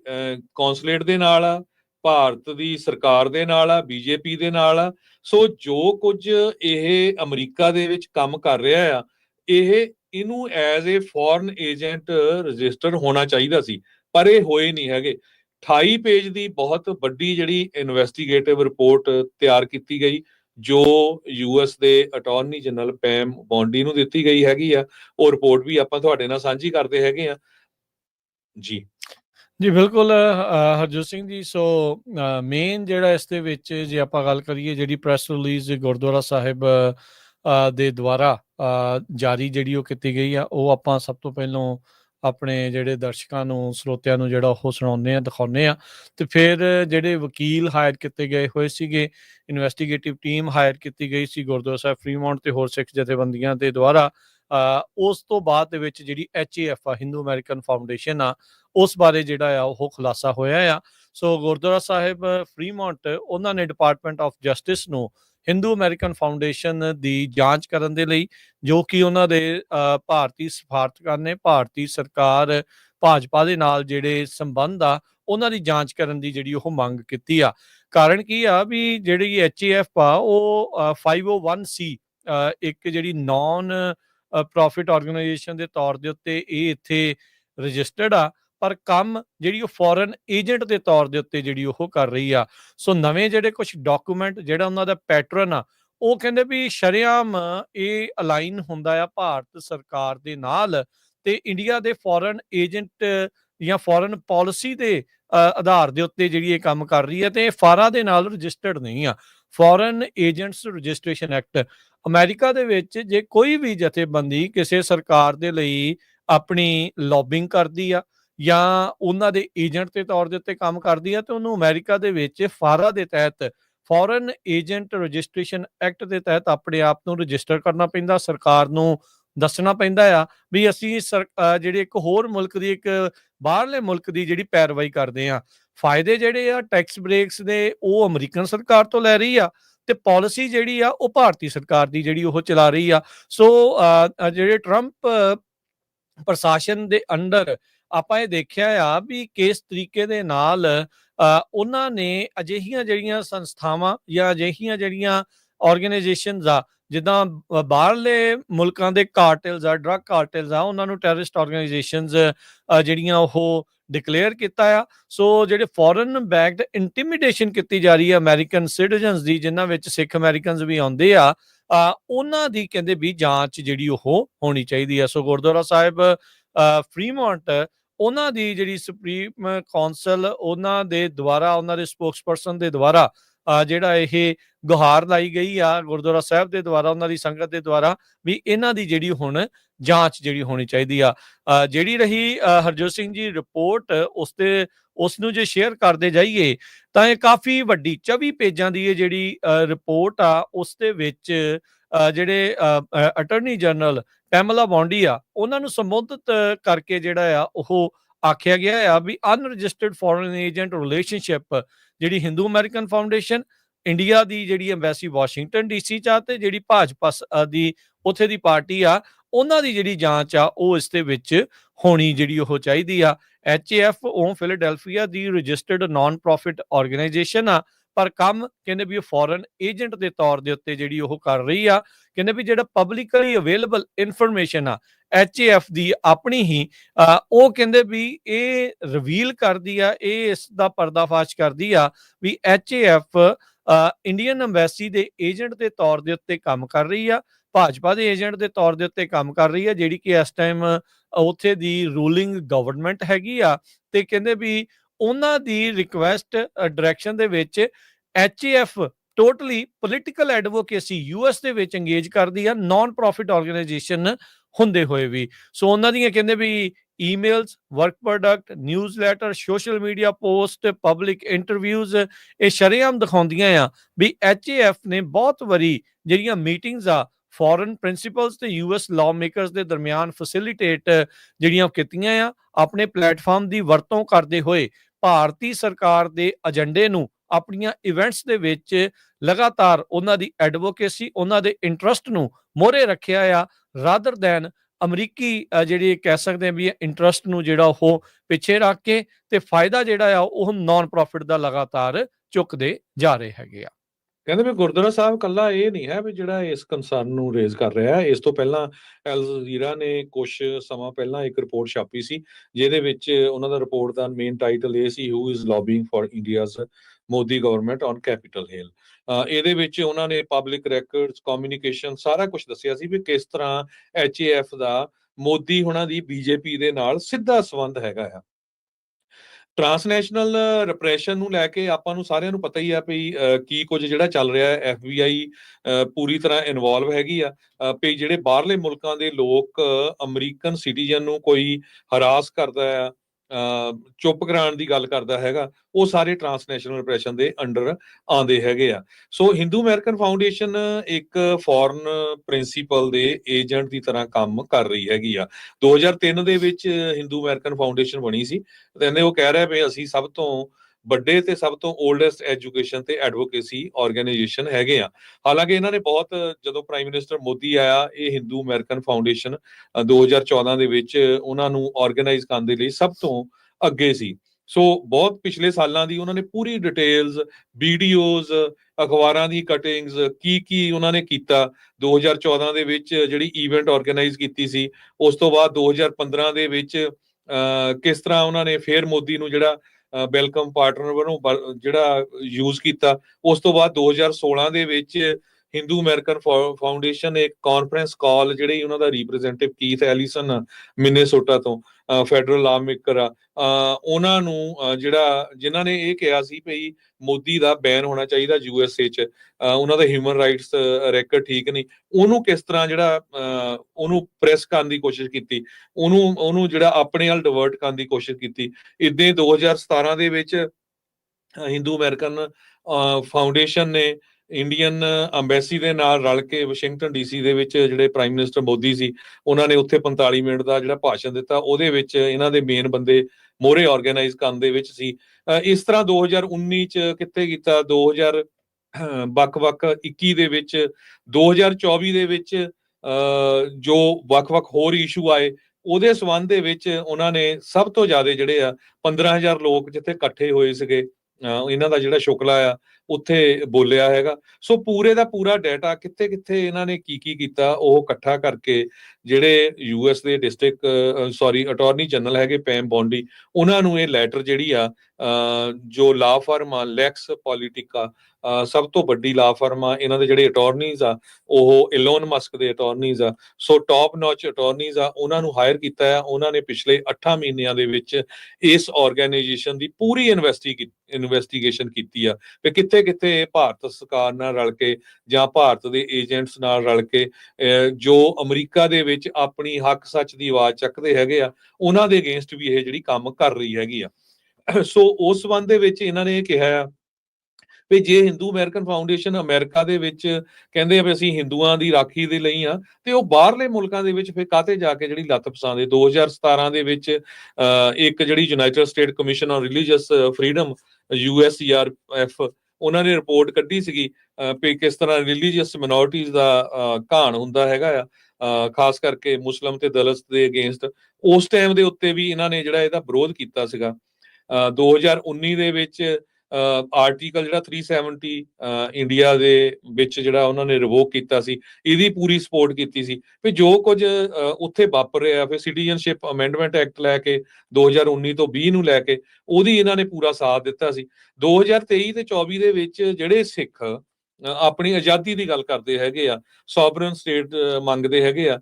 B: ਕੌਂਸੂਲੇਟ ਦੇ ਨਾਲ ਆ, ਭਾਰਤ ਦੀ ਸਰਕਾਰ ਦੇ ਨਾਲ ਆ ਬੀਜੇਪੀ ਦੇ ਨਾਲ ਆ। ਸੋ ਜੋ ਕੁਝ ਇਹ ਅਮਰੀਕਾ ਦੇ ਵਿੱਚ ਕੰਮ ਕਰ ਰਿਹਾ ਆ, ਇਹ ਇਹਨੂੰ as a foreign agent register ਹੋਣਾ ਚਾਹੀਦਾ ਸੀ, ਪਰ ਇਹ ਹੋਏ ਨਹੀਂ ਹੈਗੇ। 28 ਪੇਜ ਦੀ ਬਹੁਤ ਵੱਡੀ ਜਿਹੜੀ ਇਨਵੈਸਟੀਗੇਟਿਵ ਰਿਪੋਰਟ ਤਿਆਰ ਕੀਤੀ ਗਈ। ਜੋ ਯੂਐਸ ਦੇ ਅਟਾਰਨੀ ਜਨਰਲ ਪੈਮ ਬੌਂਡੀ ਨੂੰ ਦਿੱਤੀ ਗਈ ਹੈਗੀ ਆ, ਉਹ ਰਿਪੋਰਟ ਵੀ ਆਪਾਂ ਤੁਹਾਡੇ ਨਾਲ ਸਾਂਝੀ ਕਰਦੇ ਹੈਗੇ ਆ। ਜੀ।
A: ਜੀ, ਬਿਲਕੁਲ ਹਰਜੋਤ ਸਿੰਘ ਜੀ, ਸੋ ਮੇਨ ਜਿਹੜਾ ਇਸ ਦੇ ਵਿੱਚ ਜੇ ਆਪਾਂ ਗੱਲ ਕਰੀਏ ਜਿਹੜੀ ਪ੍ਰੈਸ ਰਿਲੀਜ਼ ਗੁਰਦੁਆਰਾ ਸਾਹਿਬ ਦੇ ਦੁਆਰਾ ਜਾਰੀ ਜਿਹੜੀ ਉਹ ਕੀਤੀ ਗਈ ਆ, ਉਹ ਆਪਾਂ ਸਭ ਤੋਂ ਪਹਿਲਾਂ ਆਪਣੇ ਜਿਹੜੇ ਦਰਸ਼ਕਾਂ ਨੂੰ ਸਰੋਤਿਆਂ ਨੂੰ ਜਿਹੜਾ ਉਹ ਸੁਣਾਉਂਦੇ ਆ ਦਿਖਾਉਂਦੇ ਆ ਤੇ ਫਿਰ ਜਿਹੜੇ ਵਕੀਲ ਹਾਇਰ ਕੀਤੇ ਗਏ ਹੋਏ ਸੀਗੇ ਇਨਵੈਸਟੀਗੇਟਿਵ ਟੀਮ ਹਾਇਰ ਕੀਤੀ ਗਈ ਸੀ ਗੁਰਦੁਆਰਾ ਸਾਹਿਬ ਫਰੀਮੌਂਟ ਤੇ ਹੋਰ ਸਿੱਖ ਜਥੇਬੰਦੀਆਂ ਦੇ ਦੁਆਰਾ ਅ, ਉਸ ਤੋਂ ਬਾਅਦ ਦੇ ਵਿੱਚ ਜਿਹੜੀ ਐਚਏਐਫ ਆ ਹਿੰਦੂ ਅਮਰੀਕਨ ਫਾਊਂਡੇਸ਼ਨ ਆ ਉਸ ਬਾਰੇ ਜਿਹੜਾ ਆ ਉਹ ਖੁਲਾਸਾ ਹੋਇਆ ਆ। ਸੋ ਗੁਰਦੁਆਰਾ ਸਾਹਿਬ ਫਰੀਮੌਂਟ ਉਹਨਾਂ ਨੇ ਡਿਪਾਰਟਮੈਂਟ ਆਫ ਜਸਟਿਸ ਨੂੰ ਹਿੰਦੂ ਅਮਰੀਕਨ ਫਾਊਂਡੇਸ਼ਨ ਦੀ ਜਾਂਚ ਕਰਨ ਦੇ ਲਈ ਜੋ ਕਿ ਉਹਨਾਂ ਦੇ ਭਾਰਤੀ ਸਫਾਰਤਕਾਰ ਨੇ ਭਾਰਤੀ ਸਰਕਾਰ ਭਾਜਪਾ ਦੇ ਨਾਲ ਜਿਹੜੇ ਸੰਬੰਧ ਆ ਉਹਨਾਂ ਦੀ ਜਾਂਚ ਕਰਨ ਦੀ ਜਿਹੜੀ ਉਹ ਮੰਗ ਕੀਤੀ ਆ। ਕਾਰਨ ਕੀ ਆ ਵੀ ਜਿਹੜੀ ਐਚਏਐਫ ਆ ਉਹ ਅ, 501c ਅ, ਇੱਕ ਜਿਹੜੀ ਨਾਨ ਪ੍ਰੋਫਿਟ ਆਰਗੇਨਾਈਜੇਸ਼ਨ ਦੇ ਤੌਰ ਦੇ ਉੱਤੇ ਇਹ ਇੱਥੇ ਰਜਿਸਟਰਡ ਆ। ਪਰ ਕੰਮ ਜਿਹੜੀ ਉਹ ਫੋਰਨ ਏਜੰਟ ਦੇ ਤੌਰ ਦੇ ਉੱਤੇ ਜਿਹੜੀ ਉਹ ਕਰ ਰਹੀ ਆ। ਸੋ ਨਵੇਂ ਜਿਹੜੇ ਕੁਝ ਡਾਕੂਮੈਂਟ ਜਿਹੜਾ ਉਹਨਾਂ ਦਾ ਪੈਟਰਨ ਆ, ਉਹ ਕਹਿੰਦੇ ਵੀ ਸ਼ਰੇਆਮ ਇਹ ਅਲਾਈਨ ਹੁੰਦਾ ਆ ਭਾਰਤ ਸਰਕਾਰ ਦੇ ਨਾਲ ਤੇ ਇੰਡੀਆ ਦੇ ਫੋਰਨ ਏਜੰਟ ਜਾਂ ਫੋਰਨ ਪਾਲਿਸੀ ਦੇ ਆਧਾਰ ਦੇ ਉੱਤੇ ਜਿਹੜੀ ਇਹ ਕੰਮ ਕਰ ਰਹੀ ਹੈ ਤੇ ਇਹ ਫਾਰਾ ਦੇ ਨਾਲ ਰਜਿਸਟਰਡ ਨਹੀਂ ਆ। Foreign agents registration act America ਦੇ ਵਿੱਚ ਜੇ ਕੋਈ ਵੀ ਜਥੇਬੰਦੀ ਕਿਸੇ ਸਰਕਾਰ ਦੇ ਲਈ ਆਪਣੀ ਲੌਬਿੰਗ ਕਰਦੀ ਆ ਜਾਂ ਉਹਨਾਂ ਦੇ ਏਜੰਟ ਦੇ ਤੌਰ ਦੇ ਉੱਤੇ ਕੰਮ ਕਰਦੀ ਆ ਤੇ ਉਹਨੂੰ ਅਮਰੀਕਾ ਦੇ ਵਿੱਚ ਫਾਰਾ ਦੇ ਤਹਿਤ ਫੋਰਨ ਏਜੰਟ ਰਜਿਸਟ੍ਰੇਸ਼ਨ ਐਕਟ ਦੇ ਤਹਿਤ ਆਪਣੇ ਆਪ ਨੂੰ ਰਜਿਸਟਰ ਕਰਨਾ ਪੈਂਦਾ, ਸਰਕਾਰ ਨੂੰ ਦੱਸਣਾ ਪੈਂਦਾ ਆ ਵੀ ਅਸੀਂ ਸਰ- ਜਿਹੜੇ ਇੱਕ ਹੋਰ ਮੁਲਕ ਦੀ, ਇੱਕ ਬਾਹਰਲੇ ਮੁਲਕ ਦੀ ਜਿਹੜੀ ਪੈਰਵਾਈ ਕਰਦੇ ਆ, ਫਾਇਦੇ ਜਿਹੜੇ ਆ ਟੈਕਸ ਬ੍ਰੇਕਸ ਦੇ ਉਹ ਅਮਰੀਕਨ ਸਰਕਾਰ ਤੋਂ ਲੈ ਰਹੀ ਆ ਤੇ ਪਾਲਿਸੀ ਜਿਹੜੀ ਆ ਉਹ ਭਾਰਤੀ ਸਰਕਾਰ ਦੀ ਜਿਹੜੀ ਉਹ ਚਲਾ ਰਹੀ ਆ। ਸੋ ਜਿਹੜੇ ਟਰੰਪ ਪ੍ਰਸ਼ਾਸਨ ਦੇ ਅੰਡਰ ਆਪਾਂ ਇਹ ਦੇਖਿਆ ਆ ਵੀ ਕਿਸ ਤਰੀਕੇ ਦੇ ਨਾਲ ਉਹਨਾਂ ਨੇ ਅਜਿਹੀਆਂ ਜਿਹੜੀਆਂ ਸੰਸਥਾਵਾਂ ਜਾਂ ਅਜਿਹੀਆਂ ਜਿਹੜੀਆਂ ਆਰਗੇਨਾਈਜੇਸ਼ਨਸ ਆ, ਜਿੱਦਾਂ ਬਾਹਰਲੇ ਮੁਲਕਾਂ ਦੇ ਕਾਰਟਲਸ ਆ ਡਰੱਗ ਕਾਰਟਲਸ ਆ, ਉਹਨਾਂ ਨੂੰ ਟੈਰਰਿਸਟ ਆਰਗੇਨਾਈਜੇਸ਼ਨਸ ਜਿਹੜੀਆਂ ਉਹ ਡਿਕਲੇਅਰ ਕੀਤਾ ਆ। ਸੋ ਜਿਹੜੇ ਫੋਰਨ ਬੈਕਡ ਇੰਟੀਮੀਡੇਸ਼ਨ ਕੀਤੀ ਜਾ ਰਹੀ ਹੈ ਅਮਰੀਕਨ ਸਿਟੀਜ਼ਨਸ ਦੀ, ਜਿਨ੍ਹਾਂ ਵਿੱਚ ਸਿੱਖ ਅਮਰੀਕਨਸ ਵੀ ਆਉਂਦੇ ਆ ਉਹਨਾਂ ਦੀ ਕਹਿੰਦੇ ਵੀ ਜਾਂਚ ਜਿਹੜੀ ਉਹ ਹੋਣੀ ਚਾਹੀਦੀ ਹੈ ਸੋ ਗੁਰਦੁਆਰਾ ਸਾਹਿਬ ਫਰੀਮੌਂਟ ਉਹਨਾਂ ਦੀ ਜਿਹੜੀ ਸੁਪਰੀਮ ਕੌਂਸਲ ਉਹਨਾਂ ਦੇ ਦੁਆਰਾ, ਉਹਨਾਂ ਦੇ ਸਪੋਕਸਪਰਸਨ ਦੇ ਦੁਆਰਾ ਜਿਹੜਾ ਇਹ ਗੁਹਾਰ ਲਾਈ ਗਈ ਆ, ਗੁਰਦੁਆਰਾ ਸਾਹਿਬ ਦੇ ਦੁਆਰਾ, ਉਹਨਾਂ ਦੀ ਸੰਗਤ ਦੇ ਦੁਆਰਾ ਵੀ ਇਹਨਾਂ ਦੀ ਜਿਹੜੀ ਹੁਣ ਜਾਂਚ ਜਿਹੜੀ ਹੋਣੀ ਚਾਹੀਦੀ ਆ। ਜਿਹੜੀ ਰਹੀ ਹਰਜੋਤ ਸਿੰਘ ਜੀ ਰਿਪੋਰਟ ਉਸ ਤੇ, ਉਸ ਨੂੰ ਜੇ ਸ਼ੇਅਰ ਕਰਦੇ ਜਾਈਏ, ਤਾਂ ਇਹ ਕਾਫੀ ਵੱਡੀ 24 ਪੇਜਾਂ ਦੀ ਇਹ ਜਿਹੜੀ ਰਿਪੋਰਟ ਆ, ਉਸ ਦੇ ਵਿੱਚ ਜਿਹੜੇ ਅਟਾਰਨੀ ਜਨਰਲ ਪੈਮਲਾ ਬੌਂਡੀ ਆ, ਉਹਨਾਂ ਨੂੰ ਸੰਬੋਧਿਤ ਕਰਕੇ ਜਿਹੜਾ ਆ, ਉਹ ਆਖਿਆ ਗਿਆ ਆ ਵੀ ਅਨਰਜਿਸਟਰਡ ਫੋਰਨ ਏਜੰਟ ਰਿਲੇਸ਼ਨਸ਼ਿਪ ਜਿਹੜੀ ਹਿੰਦੂ ਅਮਰੀਕਨ ਫਾਊਂਡੇਸ਼ਨ ਇੰਡੀਆ ਦੀ ਜਿਹੜੀ ਐਮਬੈਸੀ ਵਾਸ਼ਿੰਗਟਨ ਡੀਸੀ ਚ ਆ ਤੇ ਜਿਹੜੀ ਭਾਜਪਾ ਸ- ਦੀ ਉੱਥੇ ਦੀ ਪਾਰਟੀ ਆ, ਉਹਨਾਂ ਦੀ ਜਿਹੜੀ ਜਾਂਚ ਆ, ਉਹ ਇਸ ਦੇ ਵਿੱਚ ਹੋਣੀ ਜਿਹੜੀ ਉਹ ਚਾਹੀਦੀ ਆ। ਐਚਏਐਫ ਉਹ ਫਿਲਾਡੈਲਫੀਆ ਦੀ ਰਜਿਸਟਰਡ ਨਾਨ ਪ੍ਰੋਫਿਟ ਆਰਗੇਨਾਈਜੇਸ਼ਨ ਆ ਪਰ ਕੰਮ ਕਹਿੰਦੇ ਵੀ ਫੋਰਨ ਏਜੰਟ ਦੇ ਤੌਰ ਦੇ ਉੱਤੇ ਜਿਹੜੀ ਉਹ ਕਰ ਰਹੀ ਆ, ਕਹਿੰਦੇ ਵੀ ਜਿਹੜਾ ਪਬਲਿਕਲੀ ਅਵੇਲੇਬਲ ਇਨਫੋਰਮੇਸ਼ਨ ਆ ਐਚਏਐਫ ਦੀ ਆਪਣੀ ਹੀ ਉਹ ਕਹਿੰਦੇ ਵੀ ਇਹ ਰਿਵੀਲ ਕਰਦੀ ਆ, ਇਹ ਇਸ ਦਾ ਪਰਦਾਫਾਸ਼ ਕਰਦੀ ਆ ਵੀ ਐਚਏਐਫ ਇੰਡੀਅਨ ਐਮਬੈਸੀ ਦੇ ਏਜੰਟ ਦੇ ਤੌਰ ਦੇ ਉੱਤੇ ਕੰਮ ਕਰ ਰਹੀ ਆ, ਭਾਜਪਾ ਦੇ ਏਜੰਟ ਦੇ ਤੌਰ ਦੇ ਉੱਤੇ ਕੰਮ ਕਰ ਰਹੀ ਆ, ਜਿਹੜੀ ਕਿ ਇਸ ਟਾਈਮ ਉੱਥੇ ਦੀ ਰੂਲਿੰਗ ਗਵਰਨਮੈਂਟ ਹੈਗੀ ਆ, ਤੇ ਕਹਿੰਦੇ ਵੀ ਉਹਨਾਂ ਦੀ ਰਿਕੁਐਸਟ ਡਾਇਰੈਕਸ਼ਨ ਦੇ ਵਿੱਚ HAF totally political advocacy US ਦੇ ਵਿੱਚ ਇੰਗੇਜ ਕਰਦੀ ਆ ਨਾਨ ਪ੍ਰੋਫਿਟ ਆਰਗੇਨਾਈਜੇਸ਼ਨ ਹੁੰਦੇ ਹੋਏ ਵੀ। ਸੋ ਉਹਨਾਂ ਦੀਆਂ ਕਹਿੰਦੇ ਵੀ emails work product newsletter social media post public interviews ਇਹ ਸ਼ਰੇਆਮ ਦਿਖਾਉਂਦੀਆਂ ਆ ਵੀ ਐਚਏਐਫ ਨੇ ਬਹੁਤ ਵਾਰੀ ਜਿਹੜੀਆਂ ਮੀਟਿੰਗਸ ਆ ਫੋਰਨ ਪ੍ਰਿੰਸੀਪਲਸ ਤੇ ਯੂਐਸ ਲਾਅ ਮੇਕਰਸ ਦੇ ਦਰਮਿਆਨ ਫੈਸਿਲਿਟੇਟ ਜਿਹੜੀਆਂ ਕੀਤੀਆਂ ਆ, ਆਪਣੇ ਪਲੇਟਫਾਰਮ ਦੀ ਵਰਤੋਂ ਕਰਦੇ ਹੋਏ ਭਾਰਤੀ ਸਰਕਾਰ ਦੇ ਏਜੰਡੇ ਨੂੰ ਆਪਣੀਆਂ ਇਵੈਂਟਸ ਦੇ ਵਿੱਚ ਲਗਾਤਾਰ ਉਹਨਾਂ ਦੀ ਐਡਵੋਕੇਸੀ ਉਹਨਾਂ ਦੇ ਇੰਟਰਸਟ ਨੂੰ ਮੋਰੇ ਰੱਖਿਆ ਆ ਰਾਦਰ ਦੈਨ ਅਮਰੀਕੀ ਜਿਹੜੀ ਕਹਿ ਸਕਦੇ ਆ ਵੀ ਇੰਟਰਸਟ ਨੂੰ ਜਿਹੜਾ ਉਹ ਪਿੱਛੇ ਰੱਖ ਕੇ ਤੇ ਫਾਇਦਾ ਜਿਹੜਾ ਆ ਉਹ ਨਾਨ ਪ੍ਰੋਫਿਟ ਦਾ ਲਗਾਤਾਰ ਚੁੱਕਦੇ ਜਾ ਰਹੇ ਹੈਗੇ ਆ।
B: ਕਹਿੰਦੇ ਵੀ ਗੁਰਦੁਆਰਾ ਸਾਹਿਬ ਕੱਲਾ ਇਹ ਨਹੀਂ ਹੈ ਵੀ ਜਿਹੜਾ ਇਸ ਕੰਸਰਨ ਨੂੰ ਰੇਜ਼ ਕਰ ਰਿਹਾ ਹੈ। ਇਸ ਤੋਂ ਪਹਿਲਾਂ ਅਲ ਜਜ਼ੀਰਾ ਨੇ ਕੁਝ ਸਮਾਂ ਪਹਿਲਾਂ ਇੱਕ ਰਿਪੋਰਟ ਛਾਪੀ ਸੀ, ਜਿਹਦੇ ਵਿੱਚ ਉਹਨਾਂ ਦਾ ਰਿਪੋਰਟ ਦਾ ਮੇਨ ਟਾਈਟਲ ਇਹ ਸੀ who is lobbying for India's Modi government on Capitol Hill ਇਹਦੇ ਵਿੱਚ ਉਹਨਾਂ ਨੇ ਪਬਲਿਕ ਰੈਕੋਰਡਸ ਕਮਿਊਨੀਕੇਸ਼ਨ ਸਾਰਾ ਕੁਝ ਦੱਸਿਆ ਸੀ ਵੀ ਕਿਸ ਤਰ੍ਹਾਂ ਐਚਏਐਫ ਦਾ ਮੋਦੀ ਹੁਣਾਂ ਦੀ ਬੀਜੇਪੀ ਦੇ ਨਾਲ ਸਿੱਧਾ ਸੰਬੰਧ ਹੈਗਾ ਆ। ਟਰਾਂਸਨੈਸ਼ਨਲ ਰਿਪਰੈਸ਼ਨ ਨੂੰ ਲੈ ਕੇ ਆਪਾਂ ਨੂੰ ਸਾਰਿਆਂ ਨੂੰ ਪਤਾ ਹੀ ਆ ਵੀ ਕੀ ਕੁਝ ਜਿਹੜਾ ਚੱਲ ਰਿਹਾ ਹੈ ਐਫਬੀਆਈ ਪੂਰੀ ਤਰ੍ਹਾਂ ਇਨਵੋਲਵ ਹੈਗੀ ਆ। ਵੀ ਜਿਹੜੇ ਬਾਹਰਲੇ ਮੁਲਕਾਂ ਦੇ ਲੋਕ ਅਮਰੀਕਨ ਸਿਟੀਜ਼ਨ ਨੂੰ ਕੋਈ ਹਰਾਸ ਕਰਦਾ ਆ ਚੁੱਪ ਕਰਾਉਣ ਦੀ ਗੱਲ ਕਰਦਾ ਹੈਗਾ, ਉਹ ਸਾਰੇ ਟਰਾਂਸਨੈਸ਼ਨਲ ਰਿਪਰੈਸ਼ਨ ਦੇ ਅੰਡਰ ਆਉਂਦੇ ਹੈਗੇ ਆ। ਸੋ ਹਿੰਦੂ ਅਮਰੀਕਨ ਫਾਊਂਡੇਸ਼ਨ ਇੱਕ ਫੋਰਨ ਪ੍ਰਿੰਸੀਪਲ ਦੇ ਏਜੰਟ ਦੀ ਤਰ੍ਹਾਂ ਕੰਮ ਕਰ ਰਹੀ ਹੈਗੀ ਆ। 2003 ਦੇ ਵਿੱਚ ਹਿੰਦੂ ਅਮਰੀਕਨ ਫਾਊਂਡੇਸ਼ਨ ਬਣੀ ਸੀ ਕਹਿੰਦੇ ਉਹ ਕਹਿ ਰਿਹਾ ਵੀ ਅਸੀਂ ਸਭ ਤੋਂ ਵੱਡੇ ਤੇ ਸਭ ਤੋਂ 올ਡੈਸਟ ਐਜੂਕੇਸ਼ਨ ਤੇ ਐਡਵੋਕੇਸੀ ਆਰਗੇਨਾਈਜੇਸ਼ਨ ਹੈਗੇ ਆ। ਹਾਲਾਂਕਿ ਇਹਨਾਂ ਨੇ ਬਹੁਤ ਜਦੋਂ ਪ੍ਰਾਈਮ ਮਿਨਿਸਟਰ ਮੋਦੀ ਆਇਆ ਇਹ ਹਿੰਦੂ ਅਮਰੀਕਨ ਫਾਊਂਡੇਸ਼ਨ ਅ, 2014 ਦੇ ਵਿੱਚ ਉਹਨਾਂ ਨੂੰ ਆਰਗੇਨਾਈਜ਼ ਕਰਨ ਦੇ ਲਈ ਸਭ ਤੋਂ ਅੱਗੇ ਸੀ। ਸੋ ਬਹੁਤ ਪਿਛਲੇ ਸਾਲਾਂ ਦੀ ਉਹਨਾਂ ਨੇ ਪੂਰੀ ਡਿਟੇਲਸ ਵੀਡੀਓਜ਼ ਅਖਬਾਰਾਂ ਦੀ ਕਟਿੰਗਸ ਕੀ ਕੀ ਉਹਨਾਂ ਨੇ ਕੀਤਾ। 2014 ਦੇ ਵਿੱਚ ਜਿਹੜੀ ਇਵੈਂਟ ਆਰਗੇਨਾਈਜ਼ ਕੀਤੀ ਸੀ ਉਸ ਤੋਂ ਬਾਅਦ 2015 ਦੇ ਵਿੱਚ ਅ, ਕਿਸ ਤਰ੍ਹਾਂ ਉਹਨਾਂ ਨੇ ਫੇਰ ਮੋਦੀ ਨੂੰ ਜਿਹੜਾ ਵੈਲਕਮ ਪਾਰਟਨਰ ਵੱਲੋਂ ਬ- ਜਿਹੜਾ ਯੂਜ਼ ਕੀਤਾ ਉਸ ਤੋਂ ਬਾਅਦ 2016 ਦੇ ਵਿੱਚ ਹਿੰਦੂ ਅਮਰੀਕਨ ਫਾਊਂਡੇਸ਼ਨ ਇੱਕ ਕਾਨਫਰੰਸ ਕਾਲ ਜਿਹੜੀ ਉਹਨਾਂ ਦਾ ਰਿਪਰੈਜ਼ੈਂਟੇਟਿਵ ਕੀਥ ਐਲੀਸਨ ਮਿਨੇਸੋਟਾ ਤੋਂ ਫੈਡਰਲ ਲਾ ਮੇਕਰ ਆ ਉਹਨਾਂ ਨੂੰ ਜਿਹੜਾ, ਜਿਨ੍ਹਾਂ ਨੇ ਇਹ ਕਿਹਾ ਸੀ ਭਈ ਮੋਦੀ ਦਾ ਬੈਨ ਹੋਣਾ ਚਾਹੀਦਾ ਯੂਐਸਏ ਚ ਉਹਨਾਂ ਦਾ ਹਿਊਮਨ ਰਾਈਟਸ ਰੈਕਡ ਠੀਕ ਨਹੀਂ, ਉਹਨੂੰ ਕਿਸ ਤਰ੍ਹਾਂ ਜਿਹੜਾ ਉਹਨੂੰ ਪ੍ਰੈਸ ਕਰਨ ਦੀ ਕੋਸ਼ਿਸ਼ ਕੀਤੀ, ਉਹਨੂੰ ਉਹਨੂੰ ਜਿਹੜਾ ਆਪਣੇ ਵੱਲ ਡਿਵਰਟ ਕਰਨ ਦੀ ਕੋਸ਼ਿਸ਼ ਕੀਤੀ, ਇਦਾਂ 2017 ਦੇ ਵਿੱਚ ਅਹ ਹਿੰਦੂ ਅਮਰੀਕਨ ਫਾਊਂਡੇਸ਼ਨ ਨੇ ਇੰਡੀਅਨ ਅੰਬੈਸੀ uh, ਦੇ ਨਾਲ ਰਲ ਕੇ ਵਾਸ਼ਿੰਗਟਨ ਡੀਸੀ ਦੇ ਵਿੱਚ ਜਿਹੜੇ ਪ੍ਰਾਈਮ ਮਿਨਿਸਟਰ ਮੋਦੀ ਸੀ, ਉਹਨਾਂ ਨੇ ਉੱਥੇ 45 ਮਿੰਟ ਦਾ ਜਿਹੜਾ ਭਾਸ਼ਣ ਦਿੱਤਾ, ਉਹਦੇ ਵਿੱਚ ਇਹਨਾਂ ਦੇ ਮੇਨ ਬੰਦੇ ਮੋਰੇ ਆਰਗੇਨਾਈਜ਼ ਕਰਨ ਦੇ ਵਿੱਚ ਸੀ। ਇਸ ਤਰ੍ਹਾਂ 2019 ਚ ਕਿੱਥੇ ਕੀਤਾ 2000 ਅਹ ਵੱਖ-ਵੱਖ 21 ਦੇ ਵਿੱਚ 2024 ਦੇ ਵਿੱਚ, ਅਹ, ਜੋ ਵੱਖ-ਵੱਖ ਹੋਰ ਇਸ਼ੂ ਆਏ, ਉਹਦੇ ਸਬੰਧ ਦੇ ਵਿੱਚ ਉਹਨਾਂ ਨੇ ਸਭ ਤੋਂ ਜ਼ਿਆਦਾ ਜਿਹੜੇ ਆ 15000 ਲੋਕ ਜਿੱਥੇ ਇਕੱਠੇ ਹੋਏ ਸੀਗੇ, ਅਹ, ਇਹਨਾਂ ਦਾ ਜਿਹੜਾ ਸ਼ੁਕਲਾ ਆ ਉੱਥੇ ਬੋਲਿਆ ਹੈਗਾ। ਸੋ ਪੂਰੇ ਦਾ ਪੂਰਾ ਡਾਟਾ ਕਿੱਥੇ ਕਿੱਥੇ ਇਹਨਾਂ ਨੇ ਕੀ ਕੀ ਕੀਤਾ, ਉਹ ਇਕੱਠਾ ਕਰਕੇ ਜਿਹੜੇ ਯੂਐਸ ਦੇ ਡਿਸਟ੍ਰਿਕਟ ਸੌਰੀ ਅਟਾਰਨੀ ਜਨਰਲ ਹੈਗੇ ਪੈਮ ਬੌਂਡੀ ਉਹਨਾਂ ਨੂੰ ਇਹ ਲੈਟਰ ਜਿਹੜੀ ਆ ਜੋ ਲਾ ਫਰਮ ਆ ਲੈਕਸ ਪੋਲਿਟਿਕਾ ਅਹ, ਸਭ ਤੋਂ ਵੱਡੀ ਲਾ ਫਰਮ ਆ, ਇਹਨਾਂ ਦੇ ਜਿਹੜੇ ਅਟਾਰਨੀਜ਼ ਆ, ਉਹ ਇਲੋਨ ਮਸਕ ਦੇ ਅਟਾਰਨੀਜ਼ ਆ। ਸੋ ਟਾਪ ਨੌਚ ਅਟਾਰਨੀਜ਼ ਆ, ਉਹਨਾਂ ਨੂੰ ਹਾਇਰ ਕੀਤਾ ਆ, ਉਹਨਾਂ ਨੇ ਪਿਛਲੇ 8 ਮਹੀਨਿਆਂ ਦੇ ਵਿੱਚ ਇਸ ਆਰਗੇਨਾਈਜੇਸ਼ਨ ਦੀ ਪੂਰੀ ਇਨਵੈਸਟੀ ਇਨਵੈਸਟੀਗੇਸ਼ਨ ਕੀਤੀ ਆ ਕਿ ਕਿੱਥੇ ਕਿੱਥੇ ਭਾਰਤ ਸਰਕਾਰ ਨਾਲ ਰਲ ਕੇ ਜਾਂ ਭਾਰਤ ਦੇ ਏਜੰਟਸ ਨਾਲ ਰਲ ਕੇ ਜੋ ਅਮਰੀਕਾ ਦੇ ਵਿੱਚ ਆਪਣੀ ਹੱਕ ਸੱਚ ਦੀ ਆਵਾਜ਼ ਚੱਕਦੇ ਹੈਗੇ ਆ ਉਹਨਾਂ ਦੇ ਅਗੇਂਸਟ ਵੀ ਇਹ ਜਿਹੜੀ ਕੰਮ ਕਰ ਰਹੀ ਹੈਗੀ ਆ। <clears throat> ਸੋ ਉਸ ਸੰਬੰਧ ਦੇ ਵਿੱਚ ਇਹਨਾਂ ਨੇ ਕਿਹਾ ਵੀ ਜੇ ਹਿੰਦੂ ਅਮਰੀਕਨ ਫਾਊਂਡੇਸ਼ਨ ਅਮਰੀਕਾ ਦੇ ਵਿੱਚ ਕਹਿੰਦੇ ਆ ਵੀ ਅਸੀਂ ਹਿੰਦੂਆਂ ਦੀ ਰਾਖੀ ਦੇ ਲਈ ਆ ਤੇ ਉਹ ਬਾਹਰਲੇ ਮੁਲਕਾਂ ਦੇ ਵਿੱਚ ਫਿਰ ਕਾਤੇ ਜਾ ਕੇ ਜਿਹੜੀ ਲੱਤ ਫਸਾਉਂਦੇ? 2017 ਦੇ ਵਿੱਚ ਅਹ, ਇੱਕ ਜਿਹੜੀ United State commission on religious freedom USCRF ਉਹਨਾਂ ਨੇ ਰਿਪੋਰਟ ਕੱਢੀ ਸੀਗੀ ਅਹ, ਵੀ ਕਿਸ ਤਰ੍ਹਾਂ ਰਿਲੀਜੀਅਸ ਮਿਨੋਰਿਟੀਜ਼ ਦਾ ਅਹ, ਘਾਣ ਹੁੰਦਾ ਹੈਗਾ ਆ ਖਾਸ ਕਰਕੇ ਮੁਸਲਮ ਤੇ ਦਲਤ ਦੇ ਅਗੇਂਸਟ ਉਸ ਟਾਈਮ ਦੇ ਉੱਤੇ ਵੀ ਇਹਨਾਂ ਨੇ ਜਿਹੜਾ ਇਹਦਾ ਵਿਰੋਧ ਕੀਤਾ ਸੀਗਾ। ਅਹ 2019 ਦੇ ਵਿੱਚ ਆਰਟੀਕਲ ਜਿਹੜਾ 370 ਅਹ, ਇੰਡੀਆ ਦੇ ਵਿੱਚ ਜਿਹੜਾ ਉਹਨਾਂ ਨੇ ਰਿਵੋਕ ਕੀਤਾ ਸੀ ਇਹਦੀ ਪੂਰੀ ਸਪੋਰਟ ਕੀਤੀ ਸੀ। ਵੀ ਜੋ ਕੁਝ ਉੱਥੇ ਵਾਪਰ ਰਿਹਾ ਫਿਰ ਸਿਟੀਜ਼ਨਸ਼ਿਪ ਅਮੈਂਡਮੈਂਟ ਐਕਟ ਲੈ ਕੇ 2019 ਤੋਂ 20 ਨੂੰ ਲੈ ਕੇ ਉਹਦੀ ਇਹਨਾਂ ਨੇ ਪੂਰਾ ਸਾਥ ਦਿੱਤਾ ਸੀ। 2023 ਤੇ 24 ਦੇ ਵਿੱਚ ਜਿਹੜੇ ਸਿੱਖ ਆਪਣੀ ਆਜ਼ਾਦੀ ਦੀ ਗੱਲ ਕਰਦੇ ਹੈਗੇ ਆ ਸੋਵਰਨ ਸਟੇਟ ਮੰਗਦੇ ਹੈਗੇ ਆ